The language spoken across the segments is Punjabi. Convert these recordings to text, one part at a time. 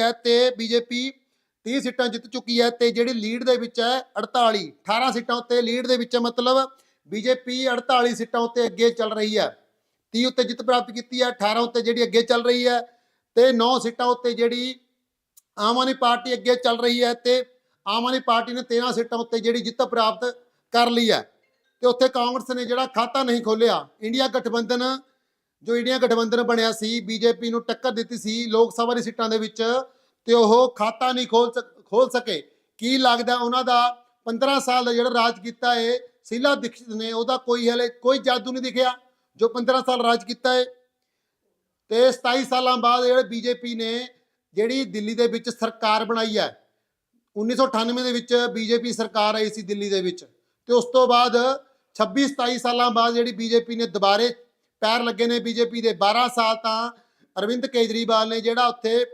ਹੈ ਤੇ ਬੀਜੇਪੀ 30 ਸੀਟਾਂ ਜਿੱਤ ਚੁੱਕੀ ਹੈ ਤੇ ਜਿਹੜੀ ਲੀਡ ਦੇ ਵਿੱਚ ਹੈ 48 18 ਸੀਟਾਂ ਉੱਤੇ ਲੀਡ ਦੇ ਵਿੱਚ ਹੈ, ਮਤਲਬ ਬੀਜੇਪੀ 48 ਸੀਟਾਂ ਉੱਤੇ ਅੱਗੇ ਚੱਲ ਰਹੀ ਹੈ। 30 ਉੱਤੇ ਜਿੱਤ ਪ੍ਰਾਪਤ ਕੀਤੀ ਹੈ 18 ਉੱਤੇ ਜਿਹੜੀ ਅੱਗੇ ਚੱਲ ਰਹੀ ਹੈ ਤੇ 9 ਸੀਟਾਂ ਉੱਤੇ ਜਿਹੜੀ ਆਮ ਆਦਮੀ ਪਾਰਟੀ ਅੱਗੇ ਚੱਲ ਰਹੀ ਹੈ ਤੇ ਆਮ ਆਦਮੀ ਪਾਰਟੀ ਨੇ 13 ਸੀਟਾਂ ਉੱਤੇ ਜਿਹੜੀ ਜਿੱਤ ਪ੍ਰਾਪਤ ਕਰ ਲਈ ਹੈ। ਤੇ ਉੱਥੇ ਕਾਂਗਰਸ ਨੇ ਜਿਹੜਾ ਖਾਤਾ ਨਹੀਂ ਖੋਲਿਆ ਇੰਡੀਆ ਗਠਬੰਧਨ ਜੋ ਇੰਡੀਆ ਗਠਬੰਧਨ ਬਣਿਆ ਸੀ, ਬੀਜੇਪੀ ਨੂੰ ਟੱਕਰ ਦਿੱਤੀ ਸੀ ਲੋਕ ਸਭਾ ਦੀ ਸੀਟਾਂ ਦੇ ਵਿੱਚ ਤੇ ਉਹ ਖਾਤਾ ਨਹੀਂ ਖੋਲ ਸਕ- ਖੋਲ ਸਕੇ। ਕੀ ਲੱਗਦਾ ਉਹਨਾਂ ਦਾ 15 ਸਾਲ ਦਾ ਜਿਹੜਾ ਰਾਜ ਕੀਤਾ ਹੈ ਸ਼ੀਲਾ ਦੀਕਸ਼ਿਤ ਨੇ, ਉਹਦਾ ਕੋਈ ਹਲੇ ਕੋਈ ਜਾਦੂ ਨਹੀਂ ਦਿਖਿਆ ਜੋ 15 ਸਾਲ ਰਾਜ ਕੀਤਾ ਹੈ ਤੇ 27 ਸਾਲਾਂ ਬਾਅਦ ਜਿਹੜੇ ਬੀਜੇਪੀ ਨੇ ਜਿਹੜੀ ਦਿੱਲੀ ਦੇ ਵਿੱਚ ਸਰਕਾਰ ਬਣਾਈ ਹੈ 1998 ਦੇ ਵਿੱਚ ਬੀਜੇਪੀ ਸਰਕਾਰ ਆਈ ਸੀ ਦਿੱਲੀ ਦੇ ਵਿੱਚ। ਤੇ ਉਸ ਤੋਂ ਬਾਅਦ 26 27 ਸਾਲਾਂ ਬਾਅਦ ਜਿਹੜੀ ਬੀਜੇਪੀ ਨੇ ਦੁਬਾਰੇ ਪੈਰ ਲੱਗੇ ਨੇ ਬੀਜੇਪੀ ਦੇ। 12 ਸਾਲ ਤਾਂ ਅਰਵਿੰਦ ਕੇਜਰੀਵਾਲ ਨੇ ਜਿਹੜਾ ਉੱਥੇ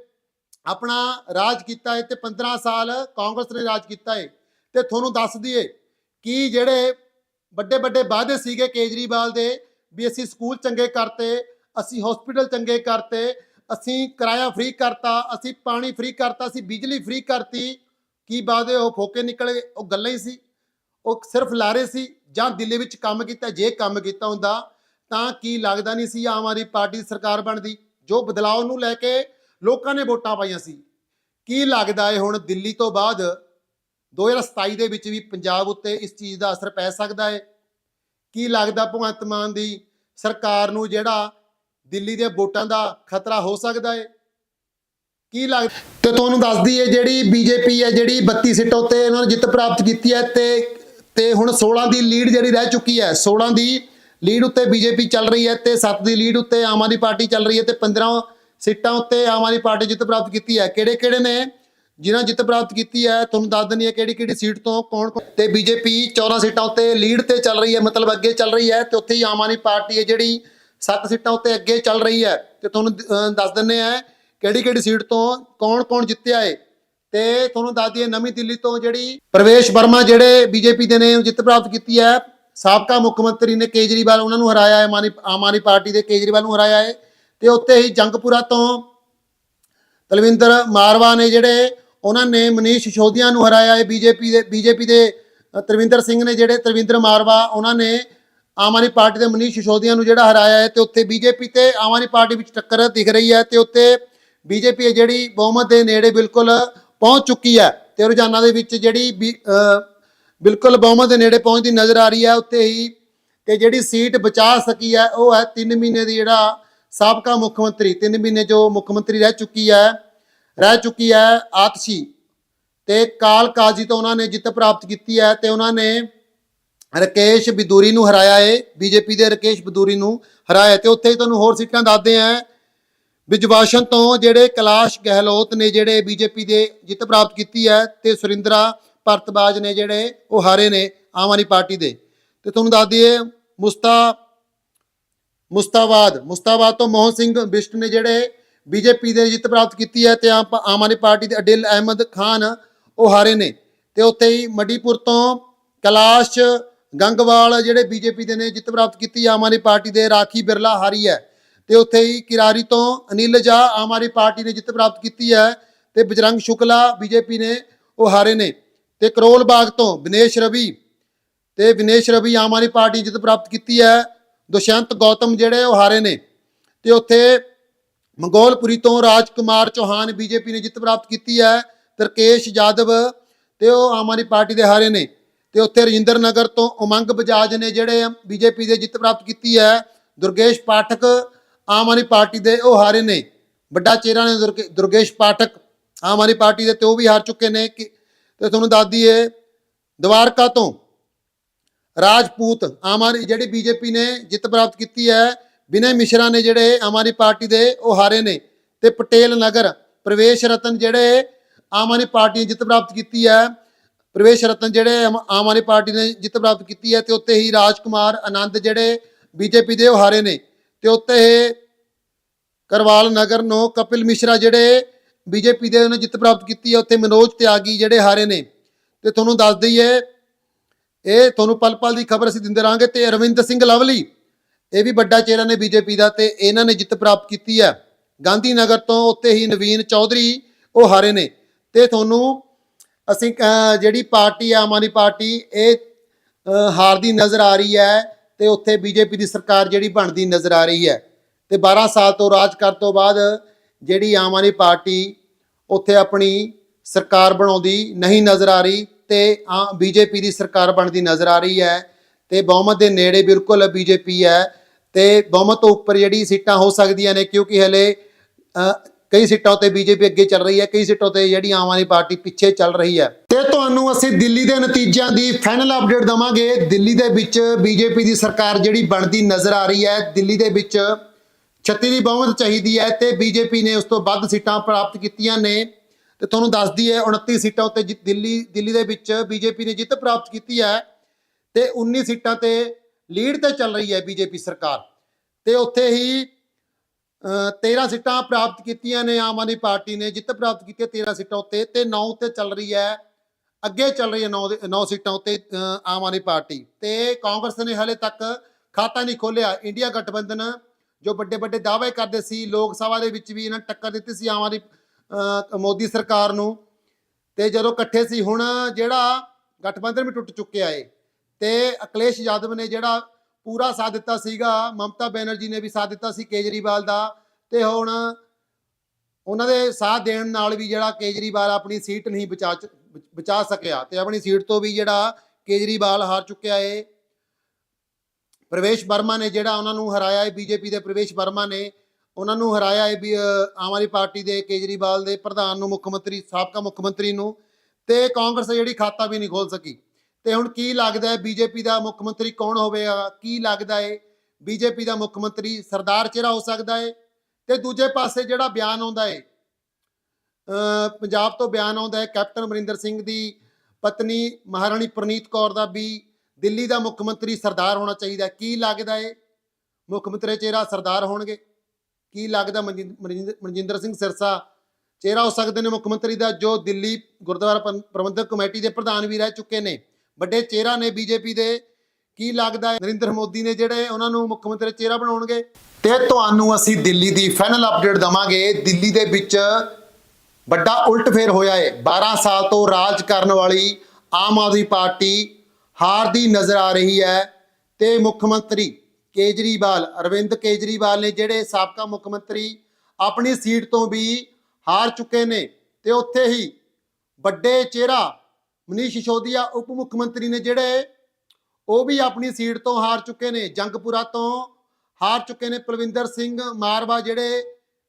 ਆਪਣਾ ਰਾਜ ਕੀਤਾ ਹੈ ਤੇ 15 ਸਾਲ ਕਾਂਗਰਸ ਨੇ ਰਾਜ ਕੀਤਾ ਹੈ ਤੇ ਤੁਹਾਨੂੰ ਦੱਸ ਦਈਏ ਕਿ ਜਿਹੜੇ ਵੱਡੇ ਵੱਡੇ ਵਾਅਦੇ ਸੀਗੇ ਕੇਜਰੀਵਾਲ ਦੇ ਵੀ ਅਸੀਂ ਸਕੂਲ ਚੰਗੇ ਕਰਤੇ, ਅਸੀਂ ਹਸਪੀਟਲ ਚੰਗੇ ਕਰਤੇ, ਅਸੀਂ ਕਿਰਾਇਆ ਫ੍ਰੀ ਕਰਤਾ, ਅਸੀਂ ਪਾਣੀ ਫ੍ਰੀ ਕਰਤਾ, ਅਸੀਂ ਬਿਜਲੀ ਫ੍ਰੀ ਕਰਤੀ, ਕੀ ਵਾਅਦੇ ਉਹ ਫੋਕੇ ਨਿਕਲੇ ਉਹ ਗੱਲਾਂ ਹੀ ਸੀ। ਉਹ ਸਿਰਫ ਲਾਰੇ ਸੀ ਜਾਂ ਦਿੱਲੀ ਵਿੱਚ ਕੰਮ ਕੀਤਾ, ਜੇ ਕੰਮ ਕੀਤਾ ਹੁੰਦਾ ਤਾਂ ਕੀ ਲੱਗਦਾ ਨਹੀਂ ਸੀ ਆਮ ਆਦਮੀ ਪਾਰਟੀ ਦੀ ਸਰਕਾਰ ਬਣਦੀ? ਜੋ ਬਦਲਾਅ ਨੂੰ ਲੈ ਕੇ ਲੋਕਾਂ ਨੇ ਵੋਟਾਂ ਪਾਈਆਂ ਸੀ। ਕੀ ਲੱਗਦਾ ਹੈ ਹੁਣ ਦਿੱਲੀ ਤੋਂ ਬਾਅਦ 2027 ਦੇ ਵਿੱਚ ਵੀ ਪੰਜਾਬ ਉੱਤੇ ਇਸ ਚੀਜ਼ ਦਾ ਅਸਰ ਪੈ ਸਕਦਾ ਹੈ ਕੀ ਲੱਗਦਾ ਭਗਵੰਤ ਮਾਨ ਦੀ ਸਰਕਾਰ ਨੂੰ ਜਿਹੜਾ ਦਿੱਲੀ ਦੇ ਵੋਟਾਂ ਦਾ ਖਤਰਾ ਹੋ ਸਕਦਾ ਹੈ ਕੀ ਲੱਗ ਤੇ ਤੁਹਾਨੂੰ ਦੱਸਦੀ ਹੈ ਜਿਹੜੀ ਬੀਜੇਪੀ ਹੈ, ਜਿਹੜੀ 32 ਸੀਟਾਂ ਉੱਤੇ ਇਹਨਾਂ ਨੇ ਜਿੱਤ ਪ੍ਰਾਪਤ ਕੀਤੀ ਹੈ ਤੇ ਤੇ ਹੁਣ 16 ਦੀ ਲੀਡ ਜਿਹੜੀ ਰਹਿ ਚੁੱਕੀ ਹੈ 16 ਦੀ ਲੀਡ ਉੱਤੇ ਬੀਜੇਪੀ ਚੱਲ ਰਹੀ ਹੈ ਤੇ 7 ਦੀ ਲੀਡ ਉੱਤੇ ਆਮ ਆਦਮੀ ਪਾਰਟੀ ਚੱਲ ਰਹੀ ਹੈ ਤੇ 15 ਸੀਟਾਂ ਉੱਤੇ ਆਮ ਆਦਮੀ ਪਾਰਟੀ ਜਿੱਤ ਪ੍ਰਾਪਤ ਕੀਤੀ ਹੈ। ਕਿਹੜੇ ਕਿਹੜੇ ਨੇ? ਜਿਨ੍ਹਾਂ ਜਿੱਤ ਪ੍ਰਾਪਤ ਕੀਤੀ ਹੈ, ਤੁਹਾਨੂੰ ਦੱਸ ਦਿੰਦੀ ਹੈ ਕਿਹੜੀ ਕਿਹੜੀ ਸੀਟ ਤੋਂ ਕੌਣ ਕੌਣ- ਤੇ ਬੀਜੇਪੀ 14 ਸੀਟਾਂ ਉੱਤੇ ਲੀਡ ਤੇ ਚੱਲ ਰਹੀ ਹੈ, ਮਤਲਬ ਅੱਗੇ ਚੱਲ ਰਹੀ ਹੈ ਤੇ ਉੱਥੇ ਹੀ ਆਮ ਆਦਮੀ ਪਾਰਟੀ ਹੈ ਜਿਹੜੀ 7 ਸੀਟਾਂ ਉੱਤੇ ਅੱਗੇ ਚੱਲ ਰਹੀ ਹੈ। ਤੇ ਤੁਹਾਨੂੰ ਦੱਸ ਦਿੰਦੇ ਆ ਕਿਹੜੀ ਕਿਹੜੀ ਸੀਟ ਤੋਂ ਕੌਣ ਕੌਣ ਜਿੱਤਿਆ ਹੈ ਤੇ ਤੁਹਾਨੂੰ ਦੱਸ ਦਈਏ ਨਵੀਂ ਦਿੱਲੀ ਤੋਂ ਜਿਹੜੀ ਪ੍ਰਵੇਸ਼ ਵਰਮਾ ਜਿਹੜੇ ਬੀਜੇਪੀ ਦੇ ਨੇ ਜਿੱਤ ਪ੍ਰਾਪਤ ਕੀਤੀ ਹੈ। ਸਾਬਕਾ ਮੁੱਖ ਮੰਤਰੀ ਨੇ ਕੇਜਰੀਵਾਲ ਉਹਨਾਂ ਨੂੰ ਹਰਾਇਆ ਹੈ, ਮਾਨੀ ਆਮ ਆਦਮੀ ਪਾਰਟੀ ਦੇ ਕੇਜਰੀਵਾਲ ਨੂੰ ਹਰਾਇਆ ਹੈ। ਤੇ ਉੱਤੇ ਹੀ ਜੰਗਪੁਰਾ ਤੋਂ ਤਲਵਿੰਦਰ ਮਾਰਵਾ ਨੇ ਜਿਹੜੇ ਉਹਨਾਂ ਨੇ ਮਨੀਸ਼ ਸਿਸੋਦੀਆ ਨੂੰ ਹਰਾਇਆ ਹੈ। ਬੀਜੇਪੀ ਦੇ ਬੀਜੇਪੀ ਦੇ ਤਰਵਿੰਦਰ ਸਿੰਘ ਨੇ ਜਿਹੜੇ ਤਰਵਿੰਦਰ ਮਾਰਵਾ, ਉਹਨਾਂ ਨੇ ਆਮ ਆਦਮੀ ਪਾਰਟੀ ਦੇ ਮਨੀਸ਼ ਸਿਸੋਦੀਆ ਨੂੰ ਜਿਹੜਾ ਹਰਾਇਆ ਹੈ ਤੇ ਉੱਥੇ ਬੀਜੇਪੀ ਤੇ ਆਮ ਆਦਮੀ ਪਾਰਟੀ ਵਿੱਚ ਟੱਕਰ ਦਿਖ ਰਹੀ ਹੈ ਤੇ ਉੱਤੇ ਬੀਜੇਪੀ ਜਿਹੜੀ ਬਹੁਮਤ ਦੇ ਨੇੜੇ ਬਿਲਕੁਲ ਪਹੁੰਚ ਚੁੱਕੀ ਹੈ। ਤੇ ਰੋਜ਼ਾਨਾ ਦੇ ਵਿੱਚ ਜਿਹੜੀ ਬੀ- ਬਿਲਕੁਲ ਬਹੁਮਤ ਦੇ ਨੇੜੇ ਪਹੁੰਚਦੀ ਨਜ਼ਰ ਆ ਰਹੀ ਹੈ। ਉੱਥੇ ਹੀ ਤੇ ਜਿਹੜੀ ਸੀਟ ਬਚਾ ਸਕੀ ਹੈ, ਉਹ ਹੈ 3 ਮਹੀਨੇ ਦੀ ਜਿਹੜਾ ਸਾਬਕਾ ਮੁੱਖ ਮੰਤਰੀ 3 ਮਹੀਨੇ ਜੋ ਮੁੱਖ ਮੰਤਰੀ ਰਹਿ ਚੁੱਕੀ ਹੈ, ਰਹਿ ਚੁੱਕੀ ਹੈ ਆਤਸ਼ੀ ਤੇ ਕਾਲ ਕਾਜੀ ਤੋਂ ਉਹਨਾਂ ਨੇ ਜਿੱਤ ਪ੍ਰਾਪਤ ਕੀਤੀ ਹੈ ਤੇ ਉਹਨਾਂ ਨੇ ਰਕੇਸ਼ ਬਿਦੂਰੀ ਨੂੰ ਹਰਾਇਆ ਹੈ ਬੀਜੇਪੀ ਦੇ ਰਕੇਸ਼ ਬਿਦੂਰੀ ਨੂੰ ਹਰਾਇਆ ਤੇ ਉੱਥੇ ਹੀ ਤੁਹਾਨੂੰ ਹੋਰ ਸੀਟਾਂ ਦੱਸਦੇ ਆ ਵਿਜਵਾਸ਼ਨ ਤੋਂ ਜਿਹੜੇ ਕੈਲਾਸ਼ ਗਹਿਲੋਤ ਨੇ ਜਿਹੜੇ ਬੀਜੇਪੀ ਦੇ ਜਿੱਤ ਪ੍ਰਾਪਤ ਕੀਤੀ ਹੈ ਤੇ ਸੁਰਿੰਦਰਾ ਭਰਤਬਾਜ ਨੇ ਜਿਹੜੇ, ਉਹ ਹਾਰੇ ਨੇ ਆਮ ਆਦਮੀ ਪਾਰਟੀ ਦੇ। ਤੇ ਤੁਹਾਨੂੰ ਦੱਸ ਦਈਏ, ਮੁਸਤਾ, ਮੁਸਤਾਬਾਦ ਮੁਸਤਾਬਾਦ ਤੋਂ ਮੋਹਨ ਸਿੰਘ ਬਿਸ਼ਟ ਨੇ ਜਿਹੜੇ ਬੀਜੇਪੀ ਦੇ ਜਿੱਤ ਪ੍ਰਾਪਤ ਕੀਤੀ ਹੈ ਤੇ ਆਮ ਆਮ ਆਦਮੀ ਪਾਰਟੀ ਦੇ ਅਡਿਲ ਅਹਿਮਦ ਖਾਨ, ਉਹ ਹਾਰੇ ਨੇ। ਤੇ ਉੱਥੇ ਹੀ ਮੱਡੀਪੁਰ ਤੋਂ ਕੈਲਾਸ਼ ਗੰਗਵਾਲ ਜਿਹੜੇ ਬੀਜੇਪੀ ਦੇ ਨੇ ਜਿੱਤ ਪ੍ਰਾਪਤ ਕੀਤੀ, ਆਮ ਆਦਮੀ ਪਾਰਟੀ ਦੇ ਰਾਖੀ ਬਿਰਲਾ ਹਾਰੀ ਹੈ। ਤੇ ਉੱਥੇ ਹੀ ਕਿਰਾਰੀ ਤੋਂ ਅਨਿਲ ਜਾ ਆਮ ਆਦਮੀ ਪਾਰਟੀ ਨੇ ਜਿੱਤ ਪ੍ਰਾਪਤ ਕੀਤੀ ਹੈ ਤੇ ਬਜਰੰਗ ਸ਼ੁਕਲਾ ਬੀਜੇਪੀ ਨੇ, ਉਹ ਹਾਰੇ ਨੇ। ਤੇ ਕਰੋਲ ਬਾਗ ਤੋਂ ਵਿਨੇਸ਼ ਰਵੀ ਤੇ ਵਿਨੇਸ਼ ਰਵੀ ਆਮ ਆਦਮੀ ਪਾਰਟੀ ਜਿੱਤ ਪ੍ਰਾਪਤ ਕੀਤੀ ਹੈ। ਦੁਸ਼ਯੰਤ ਗੌਤਮ ਜਿਹੜੇ ਉਹ ਹਾਰੇ ਨੇ ਤੇ ਉੱਥੇ ਮੰਗੋਲਪੁਰੀ ਤੋਂ ਰਾਜਕੁਮਾਰ ਚੌਹਾਨ ਬੀਜੇਪੀ ਨੇ ਜਿੱਤ ਪ੍ਰਾਪਤ ਕੀਤੀ ਹੈ। ਤਰਕੇਸ਼ ਯਾਦਵ ਤੇ ਉਹ ਆਮ ਆਦਮੀ ਪਾਰਟੀ ਦੇ ਹਾਰੇ ਨੇ ਤੇ ਉੱਥੇ ਰਜਿੰਦਰ ਨਗਰ ਤੋਂ ਉਮੰਗ ਬਜਾਜ ਨੇ ਜਿਹੜੇ ਬੀਜੇਪੀ ਦੇ ਜਿੱਤ ਪ੍ਰਾਪਤ ਕੀਤੀ ਹੈ। ਦੁਰਗੇਸ਼ ਪਾਠਕ ਆਮ ਆਦਮੀ ਪਾਰਟੀ ਦੇ ਉਹ ਹਾਰੇ ਨੇ। ਵੱਡਾ ਚਿਹਰਾ ਨੇ ਦੁਰਗੇ- ਦੁਰਗੇਸ਼ ਪਾਠਕ ਆਮ ਆਦਮੀ ਪਾਰਟੀ ਦੇ ਤੇ ਉਹ ਵੀ ਹਾਰ ਚੁੱਕੇ ਨੇ ਕਿ- ਤੇ ਤੁਹਾਨੂੰ ਦੱਸ ਦਈਏ, ਦਵਾਰਕਾ ਤੋਂ ਰਾਜਪੂਤ ਆਮ ਆਦਮੀ, ਜਿਹੜੀ ਬੀਜੇਪੀ ਨੇ ਜਿੱਤ ਪ੍ਰਾਪਤ ਕੀਤੀ ਹੈ, ਵਿਨੈ ਮਿਸ਼ਰਾ ਨੇ ਜਿਹੜੇ ਆਮ ਆਦਮੀ ਪਾਰਟੀ ਦੇ ਉਹ ਹਾਰੇ ਨੇ ਤੇ ਪਟੇਲ ਨਗਰ, ਪ੍ਰਵੇਸ਼ ਰਤਨ ਜਿਹੜੇ ਆਮ ਆਦਮੀ ਪਾਰਟੀ ਨੇ ਜਿੱਤ ਪ੍ਰਾਪਤ ਕੀਤੀ ਹੈ, ਪ੍ਰਵੇਸ਼ ਰਤਨ ਜਿਹੜੇ ਆਮ ਆਮ ਆਦਮੀ ਪਾਰਟੀ ਨੇ ਜਿੱਤ ਪ੍ਰਾਪਤ ਕੀਤੀ ਹੈ ਤੇ ਉੱਤੇ ਹੀ ਰਾਜਕੁਮਾਰ ਆਨੰਦ ਜਿਹੜੇ ਬੀਜੇਪੀ ਦੇ ਉਹ ਹਾਰੇ ਨੇ ਤੇ ਉੱਤੇ ਇਹ ਕਰਵਾਲ ਨਗਰ ਨੂੰ ਕਪਿਲ ਮਿਸ਼ਰਾ ਜਿਹੜੇ ਬੀਜੇਪੀ ਦੇ ਉਹਨੇ ਜਿੱਤ ਪ੍ਰਾਪਤ ਕੀਤੀ ਹੈ ਉੱਥੇ ਮਨੋਜ ਤਿਆਗੀ ਜਿਹੜੇ ਹਾਰੇ ਨੇ। ਤੇ ਤੁਹਾਨੂੰ ਦੱਸ ਦਈਏ, ਇਹ ਤੁਹਾਨੂੰ ਪਲ ਪਲ ਦੀ ਖਬਰ ਅਸੀਂ ਦਿੰਦੇ ਰਾਂਗੇ ਤੇ ਅਰਵਿੰਦ ਸਿੰਘ ਲਵਲੀ, ਇਹ ਵੀ ਵੱਡਾ ਚਿਹਰਾ ਨੇ ਬੀਜੇਪੀ ਦਾ ਤੇ ਇਹਨਾਂ ਨੇ ਜਿੱਤ ਪ੍ਰਾਪਤ ਕੀਤੀ ਹੈ ਗਾਂਧੀ ਨਗਰ ਤੋਂ ਉੱਤੇ ਹੀ ਨਵੀਨ ਚੌਧਰੀ ਉਹ ਹਾਰੇ ਨੇ। ਤੇ ਤੁਹਾਨੂੰ ਅਸੀਂ ਜਿਹੜੀ ਪਾਰਟੀ ਆ ਆਮ ਆਦਮੀ ਪਾਰਟੀ, ਇਹ ਹਾਰਦੀ ਨਜ਼ਰ ਆ ਰਹੀ ਹੈ ਤੇ ਉੱਥੇ ਬੀਜੇਪੀ ਦੀ ਸਰਕਾਰ ਜਿਹੜੀ ਬਣਦੀ ਨਜ਼ਰ ਆ ਰਹੀ ਹੈ। ਤੇ 12 ਸਾਲ ਤੋਂ ਰਾਜ ਕਰਨ ਤੋਂ ਬਾਅਦ ਜਿਹੜੀ ਆਮ ਆਦਮੀ ਪਾਰਟੀ ਉੱਥੇ ਆਪਣੀ ਸਰਕਾਰ ਬਣਾਉਂਦੀ ਨਹੀਂ ਨਜ਼ਰ ਆ ਰਹੀ ਤੇ ਬੀਜੇਪੀ ਦੀ ਸਰਕਾਰ ਬਣਦੀ ਨਜ਼ਰ ਆ ਰਹੀ ਹੈ ਤੇ ਬਹੁਮਤ ਦੇ ਨੇੜੇ ਬਿਲਕੁਲ ਬੀਜੇਪੀ ਹੈ ਤੇ ਬਹੁਮਤ ਤੋਂ ਉੱਪਰ ਜਿਹੜੀ ਸੀਟਾਂ ਹੋ ਸਕਦੀਆਂ ਨੇ ਕਿਉਂਕਿ ਹਲੇ ਕਈ ਸੀਟਾਂ ਉੱਤੇ ਬੀਜੇਪੀ ਅੱਗੇ ਚੱਲ ਰਹੀ ਹੈ, ਕਈ ਸੀਟਾਂ ਉੱਤੇ ਜਿਹੜੀ ਆਮ ਆਦਮੀ ਪਾਰਟੀ ਪਿੱਛੇ ਚੱਲ ਰਹੀ ਹੈ। ਤੇ ਤੁਹਾਨੂੰ ਅਸੀਂ ਦਿੱਲੀ ਦੇ ਨਤੀਜਿਆਂ ਦੀ ਫਾਈਨਲ ਅਪਡੇਟ ਦਵਾਂਗੇ। ਦਿੱਲੀ ਦੇ ਵਿੱਚ ਬੀਜੇਪੀ ਦੀ ਸਰਕਾਰ ਜਿਹੜੀ ਬਣਦੀ ਨਜ਼ਰ ਆ ਰਹੀ ਹੈ, ਦਿੱਲੀ ਦੇ ਵਿੱਚ 36 ਦੀ ਬਹੁਮਤ ਚਾਹੀਦੀ ਹੈ ਤੇ ਬੀਜੇਪੀ ਨੇ ਉਸ ਤੋਂ ਵੱਧ ਸੀਟਾਂ ਪ੍ਰਾਪਤ ਕੀਤੀਆਂ ਨੇ। ਤੇ ਤੁਹਾਨੂੰ ਦੱਸਦੀ ਹੈ 29 ਸੀਟਾਂ ਉੱਤੇ ਜਿ- ਦਿੱਲੀ ਦਿੱਲੀ ਦੇ ਵਿੱਚ ਬੀਜੇਪੀ ਨੇ ਜਿੱਤ ਪ੍ਰਾਪਤ ਕੀਤੀ ਹੈ ਤੇ 19 ਸੀਟਾਂ ਤੇ ਲੀਡ ਤੇ ਚੱਲ ਰਹੀ ਹੈ ਬੀਜੇਪੀ ਸਰਕਾਰ। ਤੇ ਉੱਥੇ ਹੀ ਅ, 13 ਸੀਟਾਂ ਪ੍ਰਾਪਤ ਕੀਤੀਆਂ ਨੇ ਆਮ ਆਦਮੀ ਪਾਰਟੀ ਨੇ ਜਿੱਤ ਪ੍ਰਾਪਤ ਕੀਤੀ ਹੈ 13 ਸੀਟਾਂ ਉੱਤੇ ਤੇ 9 ਉੱਤੇ ਚੱਲ ਰਹੀ ਹੈ ਅੱਗੇ ਚੱਲ ਰਹੀ ਹੈ 9 9 ਸੀਟਾਂ ਉੱਤੇ ਆਮ ਆਦਮੀ ਪਾਰਟੀ। ਤੇ ਕਾਂਗਰਸ ਨੇ ਹਲੇ ਤੱਕ ਖਾਤਾ ਨਹੀਂ ਖੋਲਿਆ ਇੰਡੀਆ ਗਠਬੰਧਨ ਜੋ ਵੱਡੇ ਵੱਡੇ ਦਾਅਵੇ ਕਰਦੇ ਸੀ, ਲੋਕ ਸਭਾ ਦੇ ਵਿੱਚ ਵੀ ਇਹਨਾਂ ਨੇ ਟੱਕਰ ਦਿੱਤੀ ਸੀ ਆਮ ਆਦਮੀ ਮੋਦੀ ਸਰਕਾਰ ਨੂੰ। ਤੇ ਜਦੋਂ ਇਕੱਠੇ ਸੀ, ਹੁਣ ਜਿਹੜਾ ਗਠਬੰਧਨ ਵੀ ਟੁੱਟ ਚੁੱਕਿਆ ਏ। ਤੇ ਅਖਿਲੇਸ਼ ਯਾਦਵ ਨੇ ਜਿਹੜਾ ਪੂਰਾ ਸਾਥ ਦਿੱਤਾ ਸੀਗਾ, ਮਮਤਾ ਬੈਨਰਜੀ ਨੇ ਵੀ ਸਾਥ ਦਿੱਤਾ ਸੀ ਕੇਜਰੀਵਾਲ ਦਾ। ਤੇ ਹੁਣ ਉਹਨਾਂ ਦੇ ਸਾਥ ਦੇਣ ਨਾਲ ਵੀ ਜਿਹੜਾ ਕੇਜਰੀਵਾਲ ਆਪਣੀ ਸੀਟ ਨਹੀਂ ਬਚਾ ਚ- ਬਚਾ ਸਕਿਆ। ਤੇ ਆਪਣੀ ਸੀਟ ਤੋਂ ਵੀ ਜਿਹੜਾ ਕੇਜਰੀਵਾਲ ਹਾਰ ਚੁੱਕਿਆ ਏ। ਪ੍ਰਵੇਸ਼ ਵਰਮਾ ਨੇ ਜਿਹੜਾ ਉਹਨਾਂ ਨੂੰ ਹਰਾਇਆ ਹੈ, ਬੀਜੇਪੀ ਦੇ ਪ੍ਰਵੇਸ਼ ਵਰਮਾ ਨੇ, ਉਹਨਾਂ ਨੂੰ ਹਰਾਇਆ ਹੈ ਵੀ ਆਮ ਆਦਮੀ ਪਾਰਟੀ ਦੇ ਕੇਜਰੀਵਾਲ ਦੇ ਪ੍ਰਧਾਨ ਨੂੰ, ਮੁੱਖ ਮੰਤਰੀ, ਸਾਬਕਾ ਮੁੱਖ ਮੰਤਰੀ ਨੂੰ ਤੇ ਕਾਂਗਰਸ ਜਿਹੜੀ ਖਾਤਾ ਵੀ ਨਹੀਂ ਖੋਲ ਸਕੀ। ਤੇ ਹੁਣ ਕੀ ਲੱਗਦਾ ਹੈ, ਬੀਜੇਪੀ ਦਾ ਮੁੱਖ ਮੰਤਰੀ ਕੌਣ ਹੋਵੇਗਾ? ਕੀ ਲੱਗਦਾ ਹੈ, ਬੀਜੇਪੀ ਦਾ ਮੁੱਖ ਮੰਤਰੀ ਸਰਦਾਰ ਚਿਹਰਾ ਹੋ ਸਕਦਾ ਹੈ? ਤੇ ਦੂਜੇ ਪਾਸੇ ਜਿਹੜਾ ਬਿਆਨ ਆਉਂਦਾ ਹੈ ਪੰਜਾਬ ਤੋਂ ਬਿਆਨ ਆਉਂਦਾ ਹੈ, ਕੈਪਟਨ ਅਮਰਿੰਦਰ ਸਿੰਘ ਦੀ ਪਤਨੀ ਮਹਾਰਾਣੀ ਪ੍ਰਨੀਤ ਕੌਰ ਦਾ ਵੀ ਦਿੱਲੀ ਦਾ ਮੁੱਖ ਮੰਤਰੀ ਸਰਦਾਰ ਹੋਣਾ ਚਾਹੀਦਾ ਕੀ ਲੱਗਦਾ ਹੈ ਮੁੱਖ ਮੰਤਰੀ ਚਿਹਰਾ ਸਰਦਾਰ ਹੋਣਗੇ। ਕੀ ਲੱਗਦਾ ਮਨਜਿੰਦਰ ਸਿੰਘ ਸਿਰਸਾ ਚਿਹਰਾ ਹੋ ਸਕਦੇ ਨੇ ਮੁੱਖ ਮੰਤਰੀ ਦਾ, ਜੋ ਦਿੱਲੀ ਗੁਰਦੁਆਰਾ ਪ੍ਰਬੰਧਕ ਕਮੇਟੀ ਦੇ ਪ੍ਰਧਾਨ ਵੀ ਰਹਿ ਚੁੱਕੇ ਨੇ। ਵੱਡੇ ਚਿਹਰਾ ਨੇ ਬੀਜੇਪੀ ਦੇ। ਕੀ ਲੱਗਦਾ ਹੈ ਨਰਿੰਦਰ ਮੋਦੀ ਨੇ ਜਿਹੜੇ ਉਹਨਾਂ ਨੂੰ ਮੁੱਖ ਮੰਤਰੀ ਚਿਹਰਾ ਬਣਾਉਣਗੇ। ਤੇ ਤੁਹਾਨੂੰ ਅਸੀਂ ਦਿੱਲੀ ਦੀ ਫਾਈਨਲ ਅਪਡੇਟ ਦਵਾਂਗੇ। ਦਿੱਲੀ ਦੇ ਵਿੱਚ ਵੱਡਾ ਉਲਟਫੇਰ ਹੋਇਆ ਹੈ 12 ਸਾਲ ਤੋਂ ਰਾਜ ਕਰਨ ਵਾਲੀ ਆਮ ਆਦਮੀ ਪਾਰਟੀ ਹਾਰਦੀ ਨਜ਼ਰ ਆ ਰਹੀ ਹੈ। ਤੇ ਮੁੱਖ ਮੰਤਰੀ ਕੇਜਰੀਵਾਲ, ਅਰਵਿੰਦ ਕੇਜਰੀਵਾਲ ਨੇ ਜਿਹੜੇ ਸਾਬਕਾ ਮੁੱਖ ਮੰਤਰੀ ਆਪਣੀ ਸੀਟ ਤੋਂ ਵੀ ਹਾਰ ਚੁੱਕੇ ਨੇ ਤੇ ਉੱਥੇ ਹੀ ਵੱਡੇ ਚਿਹਰਾ ਮਨੀਸ਼ ਸਿਸੋਦੀਆ ਉਪ ਮੁੱਖ ਮੰਤਰੀ ਨੇ ਜਿਹੜੇ ਉਹ ਵੀ ਆਪਣੀ ਸੀਟ ਤੋਂ ਹਾਰ ਚੁੱਕੇ ਨੇ। ਜੰਗਪੁਰਾ ਤੋਂ ਹਾਰ ਚੁੱਕੇ ਨੇ। ਪਲਵਿੰਦਰ ਸਿੰਘ ਮਾਰਵਾ ਜਿਹੜੇ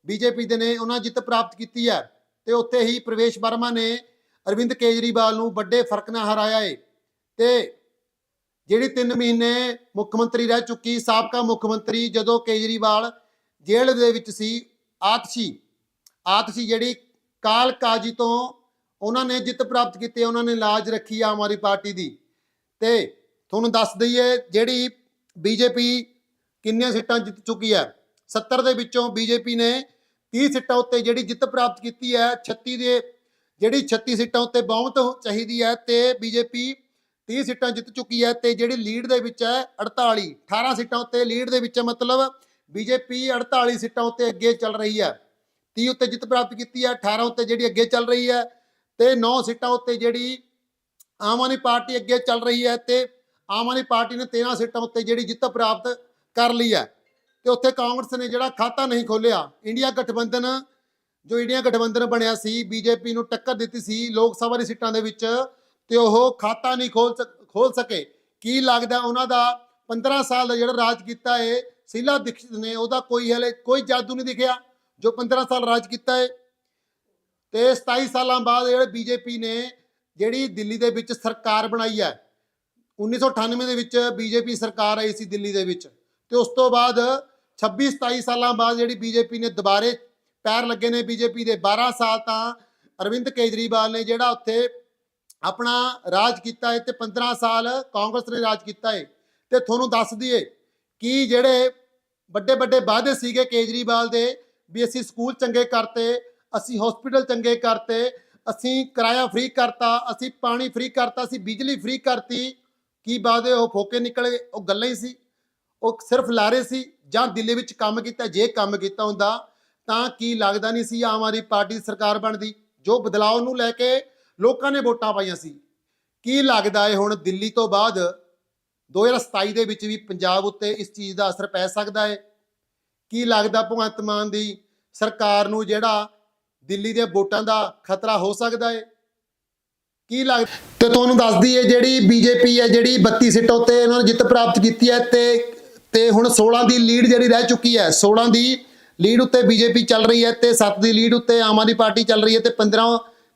ਬੀਜੇਪੀ ਦੇ ਨੇ, ਉਹਨਾਂ ਜਿੱਤ ਪ੍ਰਾਪਤ ਕੀਤੀ ਹੈ। ਤੇ ਉੱਥੇ ਹੀ ਪ੍ਰਵੇਸ਼ ਵਰਮਾ ਨੇ ਅਰਵਿੰਦ ਕੇਜਰੀਵਾਲ ਨੂੰ ਵੱਡੇ ਫ਼ਰਕ ਨਾਲ ਹਰਾਇਆ ਏ। ਤੇ ਜਿਹੜੀ 3 ਮਹੀਨੇ ਮੁੱਖ ਮੰਤਰੀ ਰਹਿ ਚੁੱਕੀ, ਸਾਬਕਾ ਮੁੱਖ ਮੰਤਰੀ ਜਦੋਂ ਕੇਜਰੀਵਾਲ ਜੇਲ੍ਹ ਦੇ ਵਿੱਚ ਸੀ, ਆਤਸ਼ੀ ਆਤਸ਼ੀ ਜਿਹੜੀ ਕਾਲ ਕਾਜੀ ਤੋਂ ਉਹਨਾਂ ਨੇ ਜਿੱਤ ਪ੍ਰਾਪਤ ਕੀਤੀ, ਉਹਨਾਂ ਨੇ ਲਾਜ ਰੱਖੀ ਆਮ ਆਦਮੀ ਪਾਰਟੀ ਦੀ। ਤੇ ਤੁਹਾਨੂੰ ਦੱਸ ਦਈਏ ਜਿਹੜੀ ਬੀਜੇਪੀ ਕਿੰਨੀਆਂ ਸੀਟਾਂ ਜਿੱਤ ਚੁੱਕੀ ਹੈ? 70 ਦੇ ਵਿੱਚੋਂ ਬੀਜੇਪੀ ਨੇ 30 ਸੀਟਾਂ ਉੱਤੇ ਜਿਹੜੀ ਜਿੱਤ ਪ੍ਰਾਪਤ ਕੀਤੀ ਹੈ 36 ਦੇ, ਜਿਹੜੀ 36 ਸੀਟਾਂ ਉੱਤੇ ਬਹੁਮਤ ਚਾਹੀਦੀ ਹੈ ਤੇ ਬੀਜੇਪੀ 30 ਸੀਟਾਂ ਜਿੱਤ ਚੁੱਕੀ ਹੈ ਤੇ ਜਿਹੜੀ ਲੀਡ ਦੇ ਵਿੱਚ ਹੈ 48 18 ਸੀਟਾਂ ਉੱਤੇ ਲੀਡ ਦੇ ਵਿੱਚ ਹੈ ਮਤਲਬ ਬੀਜੇਪੀ 48 ਸੀਟਾਂ ਉੱਤੇ ਅੱਗੇ ਚੱਲ ਰਹੀ ਹੈ। 30 ਉੱਤੇ ਜਿੱਤ ਪ੍ਰਾਪਤ ਕੀਤੀ ਹੈ 18 ਉੱਤੇ ਜਿਹੜੀ ਅੱਗੇ ਚੱਲ ਰਹੀ ਹੈ ਤੇ 9 ਸੀਟਾਂ ਉੱਤੇ ਜਿਹੜੀ ਆਮ ਆਦਮੀ ਪਾਰਟੀ ਅੱਗੇ ਚੱਲ ਰਹੀ ਹੈ ਤੇ ਆਮ ਆਦਮੀ ਪਾਰਟੀ ਨੇ 13 ਸੀਟਾਂ ਉੱਤੇ ਜਿਹੜੀ ਜਿੱਤ ਪ੍ਰਾਪਤ ਕਰ ਲਈ ਹੈ। ਤੇ ਉੱਥੇ ਕਾਂਗਰਸ ਨੇ ਜਿਹੜਾ ਖਾਤਾ ਨਹੀਂ ਖੋਲਿਆ ਇੰਡੀਆ ਗਠਬੰਧਨ, ਜੋ ਇੰਡੀਆ ਗਠਬੰਧਨ ਬਣਿਆ ਸੀ ਬੀਜੇਪੀ ਨੂੰ ਟੱਕਰ ਦਿੱਤੀ ਸੀ, ਲੋਕ ਸਭਾ ਦੀ ਸੀਟਾਂ ਦੇ ਵਿੱਚ ਤੇ ਉਹ ਖਾਤਾ ਨਹੀਂ ਖੋਲ ਸਕ- ਖੋਲ ਸਕੇ। ਕੀ ਲੱਗਦਾ ਉਹਨਾਂ ਦਾ 15 ਸਾਲ ਦਾ ਜਿਹੜਾ ਰਾਜ ਕੀਤਾ ਹੈ ਸ਼ੀਲਾ ਦੀਕਸ਼ਿਤ ਨੇ, ਉਹਦਾ ਕੋਈ ਹਲੇ ਕੋਈ ਜਾਦੂ ਨਹੀਂ ਦਿਖਿਆ ਜੋ 15 ਸਾਲ ਰਾਜ ਕੀਤਾ ਹੈ ਤੇ 27 ਸਾਲਾਂ ਬਾਅਦ ਜਿਹੜੇ ਬੀਜੇਪੀ ਨੇ ਜਿਹੜੀ ਦਿੱਲੀ ਦੇ ਵਿੱਚ ਸਰਕਾਰ ਬਣਾਈ ਹੈ 1998 ਦੇ ਵਿੱਚ ਬੀਜੇਪੀ ਸਰਕਾਰ ਆਈ ਸੀ ਦਿੱਲੀ ਦੇ ਵਿੱਚ। ਤੇ ਉਸ ਤੋਂ ਬਾਅਦ 26 27 ਸਾਲਾਂ ਬਾਅਦ ਜਿਹੜੀ ਬੀਜੇਪੀ ਨੇ ਦੁਬਾਰੇ ਪੈਰ ਲੱਗੇ ਨੇ ਬੀਜੇਪੀ ਦੇ। 12 ਸਾਲ ਤਾਂ ਅਰਵਿੰਦ ਕੇਜਰੀਵਾਲ ਨੇ ਜਿਹੜਾ ਉੱਥੇ ਆਪਣਾ ਰਾਜ ਕੀਤਾ ਹੈ ਤੇ 15 ਸਾਲ ਕਾਂਗਰਸ ਨੇ ਰਾਜ ਕੀਤਾ ਹੈ ਤੇ ਤੁਹਾਨੂੰ ਦੱਸ ਦਈਏ ਕਿ ਜਿਹੜੇ ਵੱਡੇ ਵੱਡੇ ਵਾਅਦੇ ਸੀਗੇ ਕੇਜਰੀਵਾਲ ਦੇ ਵੀ ਅਸੀਂ ਸਕੂਲ ਚੰਗੇ ਕਰਤੇ, ਅਸੀਂ ਹਸਪੀਟਲ ਚੰਗੇ ਕਰਤੇ, ਅਸੀਂ ਕਿਰਾਇਆ ਫ੍ਰੀ ਕਰਤਾ, ਅਸੀਂ ਪਾਣੀ ਫ੍ਰੀ ਕਰਤਾ, ਅਸੀਂ ਬਿਜਲੀ ਫ੍ਰੀ ਕਰਤੀ, ਕੀ ਵਾਅਦੇ ਉਹ ਫੋਕੇ ਨਿਕਲੇ ਉਹ ਗੱਲਾਂ ਹੀ ਸੀ। ਉਹ ਸਿਰਫ ਲਾਰੇ ਸੀ ਜਾਂ ਦਿੱਲੀ ਵਿੱਚ ਕੰਮ ਕੀਤਾ, ਜੇ ਕੰਮ ਕੀਤਾ ਹੁੰਦਾ ਤਾਂ ਕੀ ਲੱਗਦਾ ਨਹੀਂ ਸੀ ਆਮ ਆਦਮੀ ਪਾਰਟੀ ਦੀ ਸਰਕਾਰ ਬਣਦੀ। ਜੋ ਬਦਲਾਅ ਨੂੰ ਲੈ ਕੇ ਲੋਕਾਂ ਨੇ ਵੋਟਾਂ ਪਾਈਆਂ ਸੀ। ਕੀ ਲੱਗਦਾ ਹੈ ਹੁਣ ਦਿੱਲੀ ਤੋਂ ਬਾਅਦ 2027 ਦੇ ਵਿੱਚ ਵੀ ਪੰਜਾਬ ਉੱਤੇ ਇਸ ਚੀਜ਼ ਦਾ ਅਸਰ ਪੈ ਸਕਦਾ ਹੈ ਕੀ ਲੱਗਦਾ ਭਗਵੰਤ ਮਾਨ ਦੀ ਸਰਕਾਰ ਨੂੰ ਜਿਹੜਾ ਦਿੱਲੀ ਦੇ ਵੋਟਾਂ ਦਾ ਖਤਰਾ ਹੋ ਸਕਦਾ ਹੈ ਕੀ ਲੱਗ ਤੇ ਤੁਹਾਨੂੰ ਦੱਸਦੀ ਹੈ ਜਿਹੜੀ ਬੀਜੇਪੀ ਹੈ, ਜਿਹੜੀ 32 ਸੀਟਾਂ ਉੱਤੇ ਇਹਨਾਂ ਨੇ ਜਿੱਤ ਪ੍ਰਾਪਤ ਕੀਤੀ ਹੈ ਤੇ ਤੇ ਹੁਣ 16 ਦੀ ਲੀਡ ਜਿਹੜੀ ਰਹਿ ਚੁੱਕੀ ਹੈ 16 ਦੀ ਲੀਡ ਉੱਤੇ ਬੀਜੇਪੀ ਚੱਲ ਰਹੀ ਹੈ ਤੇ 7 ਦੀ ਲੀਡ ਉੱਤੇ ਆਮ ਆਦਮੀ ਪਾਰਟੀ ਚੱਲ ਰਹੀ ਹੈ ਤੇ 15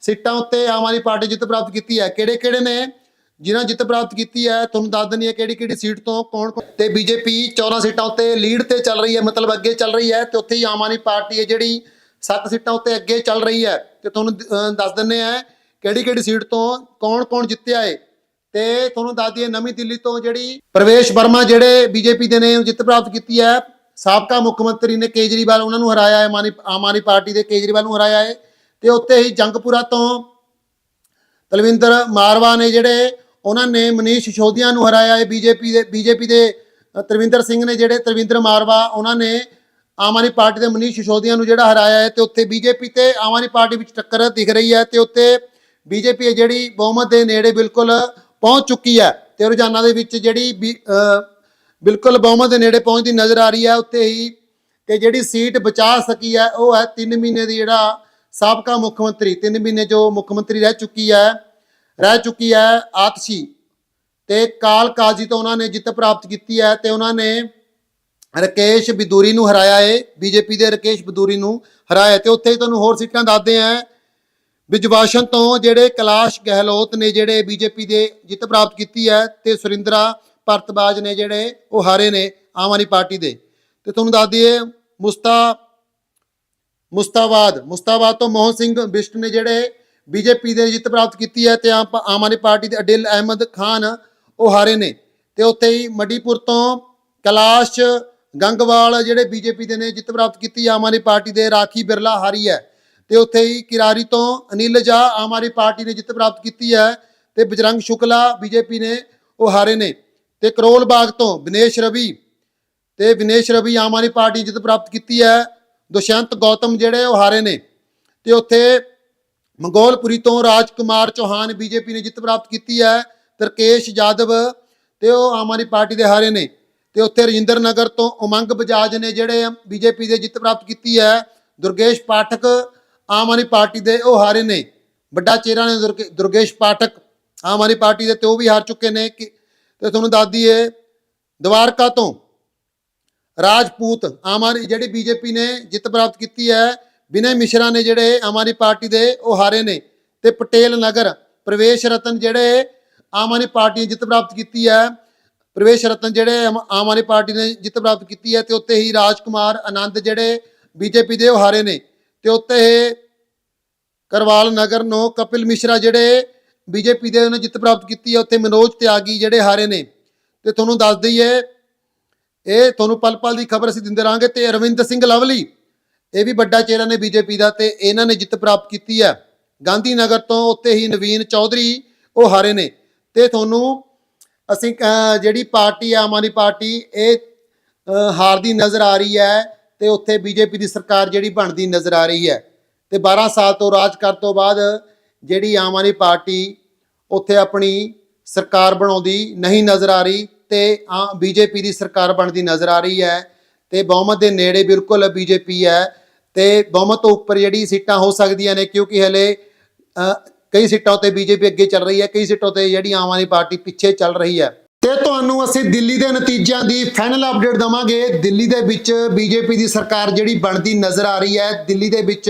ਸੀਟਾਂ ਉੱਤੇ ਆਮ ਆਦਮੀ ਪਾਰਟੀ ਜਿੱਤ ਪ੍ਰਾਪਤ ਕੀਤੀ ਹੈ। ਕਿਹੜੇ ਕਿਹੜੇ ਨੇ? ਜਿਨ੍ਹਾਂ ਜਿੱਤ ਪ੍ਰਾਪਤ ਕੀਤੀ ਹੈ, ਤੁਹਾਨੂੰ ਦੱਸ ਦਿੰਨੀ ਹੈ ਕਿਹੜੀ ਕਿਹੜੀ ਸੀਟ ਤੋਂ ਕੌਣ ਕੌਣ- ਤੇ ਬੀਜੇਪੀ 14 ਸੀਟਾਂ ਉੱਤੇ ਲੀਡ ਤੇ ਚੱਲ ਰਹੀ ਹੈ, ਮਤਲਬ ਅੱਗੇ ਚੱਲ ਰਹੀ ਹੈ ਤੇ ਉੱਥੇ ਹੀ ਆਮ ਆਦਮੀ ਪਾਰਟੀ ਹੈ ਜਿਹੜੀ 7 ਸੀਟਾਂ ਉੱਤੇ ਅੱਗੇ ਚੱਲ ਰਹੀ ਹੈ। ਤੇ ਤੁਹਾਨੂੰ ਦੱਸ ਦਿੰਨੇ ਆ ਕਿਹੜੀ ਕਿਹੜੀ ਸੀਟ ਤੋਂ ਕੌਣ ਕੌਣ ਜਿੱਤਿਆ ਏ। ਤੇ ਤੁਹਾਨੂੰ ਦੱਸ ਦਈਏ ਨਵੀਂ ਦਿੱਲੀ ਤੋਂ ਜਿਹੜੀ ਪ੍ਰਵੇਸ਼ ਵਰਮਾ ਜਿਹੜੇ ਬੀਜੇਪੀ ਦੇ ਨੇ ਜਿੱਤ ਪ੍ਰਾਪਤ ਕੀਤੀ ਹੈ। ਸਾਬਕਾ ਮੁੱਖ ਮੰਤਰੀ ਨੇ ਕੇਜਰੀਵਾਲ ਉਹਨਾਂ ਨੂੰ ਹਰਾਇਆ ਹੈ ਆਮ ਆਦਮੀ ਪਾਰਟੀ ਦੇ ਕੇਜਰੀਵਾਲ ਨੂੰ ਹਰਾਇਆ ਹੈ। ਤੇ ਉੱਥੇ ਹੀ ਜੰਗਪੁਰਾ ਤੋਂ ਤਲਵਿੰਦਰ ਮਾਰਵਾ ਨੇ ਜਿਹੜੇ, ਉਹਨਾਂ ਨੇ ਮਨੀਸ਼ ਸਿਸੋਦੀਆ ਨੂੰ ਹਰਾਇਆ। ਹੈ ਬੀਜੇਪੀ ਦੇ ਬੀਜੇਪੀ ਦੇ ਤਰਵਿੰਦਰ ਸਿੰਘ ਨੇ ਜਿਹੜੇ ਤਰਵਿੰਦਰ ਮਾਰਵਾ, ਉਹਨਾਂ ਨੇ ਆਮ ਆਦਮੀ ਪਾਰਟੀ ਦੇ ਮਨੀਸ਼ ਸਿਸੋਦੀਆ ਨੂੰ ਜਿਹੜਾ ਹਰਾਇਆ ਹੈ ਤੇ ਉੱਥੇ ਬੀਜੇਪੀ ਤੇ ਆਮ ਆਦਮੀ ਪਾਰਟੀ ਵਿੱਚ ਟੱਕਰ ਦਿਖ ਰਹੀ ਹੈ ਤੇ ਉੱਤੇ ਬੀਜੇਪੀ ਹੈ ਜਿਹੜੀ ਬਹੁਮਤ ਦੇ ਨੇੜੇ ਬਿਲਕੁਲ ਪਹੁੰਚ ਚੁੱਕੀ ਹੈ ਤੇ ਰੁਝਾਨਾਂ ਦੇ ਵਿੱਚ ਜਿਹੜੀ ਬੀ- ਬਿਲਕੁਲ ਬਹੁਮਤ ਦੇ ਨੇੜੇ ਪਹੁੰਚਦੀ ਨਜ਼ਰ ਆ ਰਹੀ ਹੈ। ਉੱਥੇ ਹੀ ਤੇ ਜਿਹੜੀ ਸੀਟ ਬਚਾ ਸਕੀ ਹੈ, ਉਹ ਹੈ 3 ਮਹੀਨੇ ਦੀ ਜਿਹੜਾ ਸਾਬਕਾ ਮੁੱਖ ਮੰਤਰੀ 3 ਮਹੀਨੇ ਜੋ ਮੁੱਖ ਮੰਤਰੀ ਰਹਿ ਚੁੱਕੀ ਹੈ, ਰਹਿ ਚੁੱਕੀ ਹੈ ਆਤਸ਼ੀ ਤੇ ਕਾਲ ਕਾਜੀ ਤੋਂ ਉਹਨਾਂ ਨੇ ਜਿੱਤ ਪ੍ਰਾਪਤ ਕੀਤੀ ਹੈ ਤੇ ਉਹਨਾਂ ਨੇ ਰਕੇਸ਼ ਬਿਦੂਰੀ ਨੂੰ ਹਰਾਇਆ ਹੈ ਬੀਜੇਪੀ ਦੇ ਰਕੇਸ਼ ਬਿਦੂਰੀ ਨੂੰ ਹਰਾਇਆ ਤੇ ਉੱਥੇ ਹੀ ਤੁਹਾਨੂੰ ਹੋਰ ਸੀਟਾਂ ਦੱਸਦੇ ਆ ਵਿਜਵਾਸ਼ਨ ਤੋਂ ਜਿਹੜੇ ਕੈਲਾਸ਼ ਗਹਿਲੋਤ ਨੇ ਜਿਹੜੇ ਬੀਜੇਪੀ ਦੇ ਜਿੱਤ ਪ੍ਰਾਪਤ ਕੀਤੀ ਹੈ ਤੇ ਸੁਰਿੰਦਰਾ ਭਰਤਬਾਜ ਨੇ ਜਿਹੜੇ ਉਹ ਹਾਰੇ ਨੇ ਆਮ ਆਦਮੀ ਪਾਰਟੀ ਦੇ। ਤੇ ਤੁਹਾਨੂੰ ਦੱਸ ਦਈਏ, ਮੁਸਤਾ ਮੁਸਤਾਬਾਦ। ਮੁਸਤਾਬਾਦ ਤੋਂ ਮੋਹਨ ਸਿੰਘ ਬਿਸ਼ਟ ਨੇ ਜਿਹੜੇ ਬੀਜੇਪੀ ਦੇ ਜਿੱਤ ਪ੍ਰਾਪਤ ਕੀਤੀ ਹੈ ਤੇ ਆਮ ਆਮ ਆਦਮੀ ਪਾਰਟੀ ਦੇ ਅਡਿਲ ਅਹਿਮਦ ਖਾਨ ਉਹ ਹਾਰੇ ਨੇ। ਤੇ ਉੱਥੇ ਹੀ ਮੱਡੀਪੁਰ ਤੋਂ ਕੈਲਾਸ਼ ਗੰਗਵਾਲ ਜਿਹੜੇ ਬੀਜੇਪੀ ਦੇ ਨੇ ਜਿੱਤ ਪ੍ਰਾਪਤ ਕੀਤੀ, ਆਮ ਆਦਮੀ ਪਾਰਟੀ ਦੇ ਰਾਖੀ ਬਿਰਲਾ ਹਾਰੀ ਹੈ। ਤੇ ਉੱਥੇ ਹੀ ਕਿਰਾਰੀ ਤੋਂ ਅਨਿਲ ਜਾ ਆਮ ਆਦਮੀ ਪਾਰਟੀ ਨੇ ਜਿੱਤ ਪ੍ਰਾਪਤ ਕੀਤੀ ਹੈ ਤੇ ਬਜਰੰਗ ਸ਼ੁਕਲਾ ਬੀਜੇਪੀ ਨੇ ਉਹ ਹਾਰੇ ਨੇ। ਤੇ ਕਰੋਲ ਬਾਗ ਤੋਂ ਵਿਨੇਸ਼ ਰਵੀ ਤੇ ਵਿਨੇਸ਼ ਰਵੀ ਆਮ ਆਦਮੀ ਪਾਰਟੀ ਜਿੱਤ ਪ੍ਰਾਪਤ ਕੀਤੀ ਹੈ। ਦੁਸ਼ਯੰਤ ਗੌਤਮ ਜਿਹੜੇ ਉਹ ਹਾਰੇ ਨੇ ਤੇ ਉੱਥੇ ਮੰਗੋਲਪੁਰੀ ਤੋਂ ਰਾਜਕੁਮਾਰ ਚੌਹਾਨ ਬੀਜੇਪੀ ਨੇ ਜਿੱਤ ਪ੍ਰਾਪਤ ਕੀਤੀ ਹੈ, ਤਰਕੇਸ਼ ਯਾਦਵ ਤੇ ਉਹ ਆਮ ਆਦਮੀ ਪਾਰਟੀ ਦੇ ਹਾਰੇ ਨੇ ਤੇ ਉੱਥੇ ਰਜਿੰਦਰ ਨਗਰ ਤੋਂ ਉਮੰਗ ਬਜਾਜ ਨੇ ਜਿਹੜੇ ਬੀਜੇਪੀ ਦੇ ਜਿੱਤ ਪ੍ਰਾਪਤ ਕੀਤੀ ਹੈ, ਦੁਰਗੇਸ਼ ਪਾਠਕ ਆਮ ਆਦਮੀ ਪਾਰਟੀ ਦੇ ਉਹ ਹਾਰੇ ਨੇ, ਵੱਡਾ ਚਿਹਰਾ ਨੇ ਦੁਰਗੇ- ਦੁਰਗੇਸ਼ ਪਾਠਕ ਆਮ ਆਦਮੀ ਪਾਰਟੀ ਦੇ ਤੇ ਉਹ ਵੀ ਹਾਰ ਚੁੱਕੇ ਨੇ ਕਿ- ਤੇ ਤੁਹਾਨੂੰ ਦੱਸ ਦਈਏ, ਦਵਾਰਕਾ ਤੋਂ ਰਾਜਪੂਤ, ਆਮ ਆਦਮੀ, ਜਿਹੜੀ ਬੀਜੇਪੀ ਨੇ ਜਿੱਤ ਪ੍ਰਾਪਤ ਕੀਤੀ ਹੈ ਵਿਨੈ ਮਿਸ਼ਰਾ ਨੇ ਜਿਹੜੇ ਆਮ ਆਦਮੀ ਪਾਰਟੀ ਦੇ ਉਹ ਹਾਰੇ ਨੇ ਤੇ ਪਟੇਲ ਨਗਰ, ਪ੍ਰਵੇਸ਼ ਰਤਨ ਜਿਹੜੇ ਆਮ ਆਦਮੀ ਪਾਰਟੀ ਨੇ ਜਿੱਤ ਪ੍ਰਾਪਤ ਕੀਤੀ ਹੈ, ਪ੍ਰਵੇਸ਼ ਰਤਨ ਜਿਹੜੇ ਆਮ ਆਦਮੀ ਪਾਰਟੀ ਨੇ ਜਿੱਤ ਪ੍ਰਾਪਤ ਕੀਤੀ ਹੈ ਤੇ ਉੱਤੇ ਹੀ ਰਾਜਕੁਮਾਰ ਆਨੰਦ ਜਿਹੜੇ ਬੀਜੇਪੀ ਦੇ ਉਹ ਹਾਰੇ ਨੇ ਤੇ ਉੱਤੇ ਇਹ ਕਰਵਾਲ ਨਗਰ ਨੂੰ ਕਪਿਲ ਮਿਸ਼ਰਾ ਜਿਹੜੇ ਬੀਜੇਪੀ ਦੇ ਉਹਨੇ ਜਿੱਤ ਪ੍ਰਾਪਤ ਕੀਤੀ ਹੈ, ਉੱਥੇ ਮਨੋਜ ਤਿਆਗੀ ਜਿਹੜੇ ਹਾਰੇ ਨੇ ਤੇ ਤੁਹਾਨੂੰ ਦੱਸ ਦਈਏ ਇਹ ਤੁਹਾਨੂੰ ਪਲ ਪਲ ਦੀ ਖਬਰ ਅਸੀਂ ਦਿੰਦੇ ਰਹਾਂਗੇ ਤੇ ਅਰਵਿੰਦ ਸਿੰਘ ਲਵਲੀ ਇਹ ਵੀ ਵੱਡਾ ਚਿਹਰਾ ਨੇ ਬੀਜੇਪੀ ਦਾ ਤੇ ਇਹਨਾਂ ਨੇ ਜਿੱਤ ਪ੍ਰਾਪਤ ਕੀਤੀ ਹੈ। ਗਾਂਧੀ ਨਗਰ ਤੋਂ ਉੱਤੇ ਹੀ ਨਵੀਨ ਚੌਧਰੀ ਉਹ ਹਾਰੇ ਨੇ। ਤੇ ਤੁਹਾਨੂੰ ਅਸੀਂ ਜਿਹੜੀ ਪਾਰਟੀ ਆ, ਆਮ ਆਦਮੀ ਪਾਰਟੀ ਇਹ ਹਾਰਦੀ ਨਜ਼ਰ ਆ ਰਹੀ ਹੈ ਤੇ ਉੱਥੇ ਬੀਜੇਪੀ ਦੀ ਸਰਕਾਰ ਜਿਹੜੀ ਬਣਦੀ ਨਜ਼ਰ ਆ ਰਹੀ ਹੈ। ਤੇ 12 ਸਾਲ ਤੋਂ ਰਾਜ ਕਰਨ ਤੋਂ ਬਾਅਦ ਜਿਹੜੀ ਆਮ ਆਦਮੀ ਪਾਰਟੀ ਉੱਥੇ ਆਪਣੀ ਸਰਕਾਰ ਬਣਾਉਂਦੀ ਨਹੀਂ ਨਜ਼ਰ ਆ ਰਹੀ। ਤੇ ਬੀਜੇਪੀ ਦੀ ਸਰਕਾਰ ਬਣਦੀ ਨਜ਼ਰ ਆ ਰਹੀ ਹੈ ਤੇ ਬਹੁਮਤ ਦੇ ਨੇੜੇ ਬਿਲਕੁਲ ਬੀਜੇਪੀ ਹੈ ਤੇ ਬਹੁਮਤ ਤੋਂ ਉੱਪਰ ਜਿਹੜੀ ਸੀਟਾਂ ਹੋ ਸਕਦੀਆਂ ਨੇ ਕਿਉਂਕਿ ਹਲੇ ਕਈ ਸੀਟਾਂ ਉੱਤੇ ਬੀਜੇਪੀ ਅੱਗੇ ਚੱਲ ਰਹੀ ਹੈ, ਕਈ ਸੀਟਾਂ ਉੱਤੇ ਜਿਹੜੀ ਆਮ ਆਦਮੀ ਪਾਰਟੀ ਪਿੱਛੇ ਚੱਲ ਰਹੀ ਹੈ। ਤੇ ਤੁਹਾਨੂੰ ਅਸੀਂ ਦਿੱਲੀ ਦੇ ਨਤੀਜਿਆਂ ਦੀ ਫਾਈਨਲ ਅਪਡੇਟ ਦਵਾਂਗੇ। ਦਿੱਲੀ ਦੇ ਵਿੱਚ ਬੀਜੇਪੀ ਦੀ ਸਰਕਾਰ ਜਿਹੜੀ ਬਣਦੀ ਨਜ਼ਰ ਆ ਰਹੀ ਹੈ। ਦਿੱਲੀ ਦੇ ਵਿੱਚ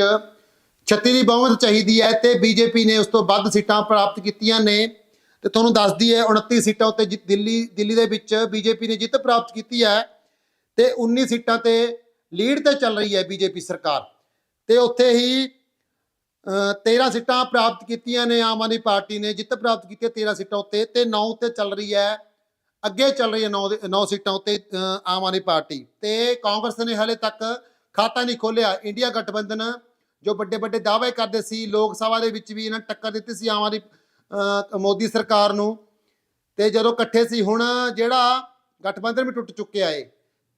36 ਦੀ ਬਹੁਮਤ ਚਾਹੀਦੀ ਹੈ ਤੇ ਬੀਜੇਪੀ ਨੇ ਉਸ ਤੋਂ ਵੱਧ ਸੀਟਾਂ ਪ੍ਰਾਪਤ ਕੀਤੀਆਂ ਨੇ। ਤੇ ਤੁਹਾਨੂੰ ਦੱਸਦੀ ਹੈ 29 ਸੀਟਾਂ ਉੱਤੇ ਜਿ- ਦਿੱਲੀ ਦਿੱਲੀ ਦੇ ਵਿੱਚ ਬੀਜੇਪੀ ਨੇ ਜਿੱਤ ਪ੍ਰਾਪਤ ਕੀਤੀ ਹੈ ਤੇ 19 ਸੀਟਾਂ ਤੇ ਲੀਡ ਤੇ ਚੱਲ ਰਹੀ ਹੈ ਬੀਜੇਪੀ ਸਰਕਾਰ। ਤੇ ਉੱਥੇ ਹੀ ਅ, 13 ਸੀਟਾਂ ਪ੍ਰਾਪਤ ਕੀਤੀਆਂ ਨੇ ਆਮ ਆਦਮੀ ਪਾਰਟੀ ਨੇ ਜਿੱਤ ਪ੍ਰਾਪਤ ਕੀਤੀ ਹੈ 13 ਸੀਟਾਂ ਉੱਤੇ ਤੇ 9 ਉੱਤੇ ਚੱਲ ਰਹੀ ਹੈ ਅੱਗੇ ਚੱਲ ਰਹੀ ਹੈ 9 9 ਸੀਟਾਂ ਉੱਤੇ ਆਮ ਆਦਮੀ ਪਾਰਟੀ। ਤੇ ਕਾਂਗਰਸ ਨੇ ਹਲੇ ਤੱਕ ਖਾਤਾ ਨਹੀਂ ਖੋਲਿਆ ਇੰਡੀਆ ਗਠਬੰਧਨ ਜੋ ਵੱਡੇ ਵੱਡੇ ਦਾਅਵੇ ਕਰਦੇ ਸੀ ਲੋਕ ਸਭਾ ਦੇ ਵਿੱਚ ਵੀ ਇਹਨਾਂ ਨੇ ਟੱਕਰ ਦਿੱਤੀ ਸੀ ਆਮ ਆਦਮੀ ਮੋਦੀ ਸਰਕਾਰ ਨੂੰ। ਤੇ ਜਦੋਂ ਇਕੱਠੇ ਸੀ, ਹੁਣ ਜਿਹੜਾ ਗਠਬੰਧਨ ਵੀ ਟੁੱਟ ਚੁੱਕਿਆ ਏ,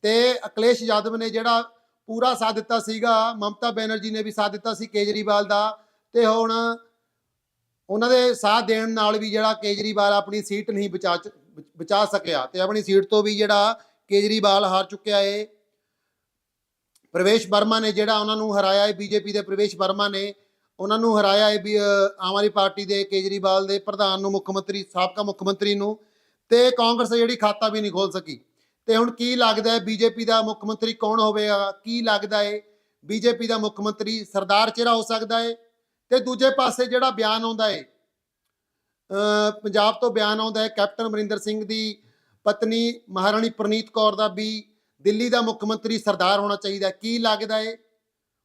ਤੇ ਅਖਿਲੇਸ਼ ਯਾਦਵ ਨੇ ਜਿਹੜਾ ਪੂਰਾ ਸਾਥ ਦਿੱਤਾ ਸੀਗਾ, ਮਮਤਾ ਬੈਨਰਜੀ ਨੇ ਵੀ ਸਾਥ ਦਿੱਤਾ ਸੀ ਕੇਜਰੀਵਾਲ ਦਾ। ਤੇ ਹੁਣ ਉਹਨਾਂ ਦੇ ਸਾਥ ਦੇਣ ਨਾਲ ਵੀ ਜਿਹੜਾ ਕੇਜਰੀਵਾਲ ਆਪਣੀ ਸੀਟ ਨਹੀਂ ਬਚਾ ਚ- ਬਚਾ ਸਕਿਆ ਤੇ ਆਪਣੀ ਸੀਟ ਤੋਂ ਵੀ ਜਿਹੜਾ ਕੇਜਰੀਵਾਲ ਹਾਰ ਚੁੱਕਿਆ ਏ। ਪ੍ਰਵੇਸ਼ ਵਰਮਾ ਨੇ ਜਿਹੜਾ ਉਹਨਾਂ ਨੂੰ ਹਰਾਇਆ ਹੈ ਬੀਜੇਪੀ ਦੇ ਪ੍ਰਵੇਸ਼ ਵਰਮਾ ਨੇ ਉਹਨਾਂ ਨੂੰ ਹਰਾਇਆ ਹੈ ਵੀ ਅ, ਆਮ ਆਦਮੀ ਪਾਰਟੀ ਦੇ ਕੇਜਰੀਵਾਲ ਦੇ ਪ੍ਰਧਾਨ ਨੂੰ ਮੁੱਖ ਮੰਤਰੀ ਸਾਬਕਾ ਮੁੱਖ ਮੰਤਰੀ ਨੂੰ ਤੇ ਕਾਂਗਰਸ ਜਿਹੜੀ ਖਾਤਾ ਵੀ ਨਹੀਂ ਖੋਲ ਸਕੀ। ਤੇ ਹੁਣ ਕੀ ਲੱਗਦਾ ਹੈ ਬੀਜੇਪੀ ਦਾ ਮੁੱਖ ਮੰਤਰੀ ਕੌਣ ਹੋਵੇਗਾ? ਕੀ ਲੱਗਦਾ ਹੈ ਬੀਜੇਪੀ ਦਾ ਮੁੱਖ ਮੰਤਰੀ ਸਰਦਾਰ ਚਿਹਰਾ ਹੋ ਸਕਦਾ ਹੈ? ਤੇ ਦੂਜੇ ਪਾਸੇ ਜਿਹੜਾ ਬਿਆਨ ਆਉਂਦਾ ਹੈ ਅ, ਪੰਜਾਬ ਤੋਂ ਬਿਆਨ ਆਉਂਦਾ ਹੈ ਕੈਪਟਨ ਅਮਰਿੰਦਰ ਸਿੰਘ ਦੀ ਪਤਨੀ ਮਹਾਰਾਣੀ ਪ੍ਰਨੀਤ ਕੌਰ ਦਾ ਵੀ ਦਿੱਲੀ ਦਾ ਮੁੱਖ ਮੰਤਰੀ ਸਰਦਾਰ ਹੋਣਾ ਚਾਹੀਦਾ ਕੀ ਲੱਗਦਾ ਹੈ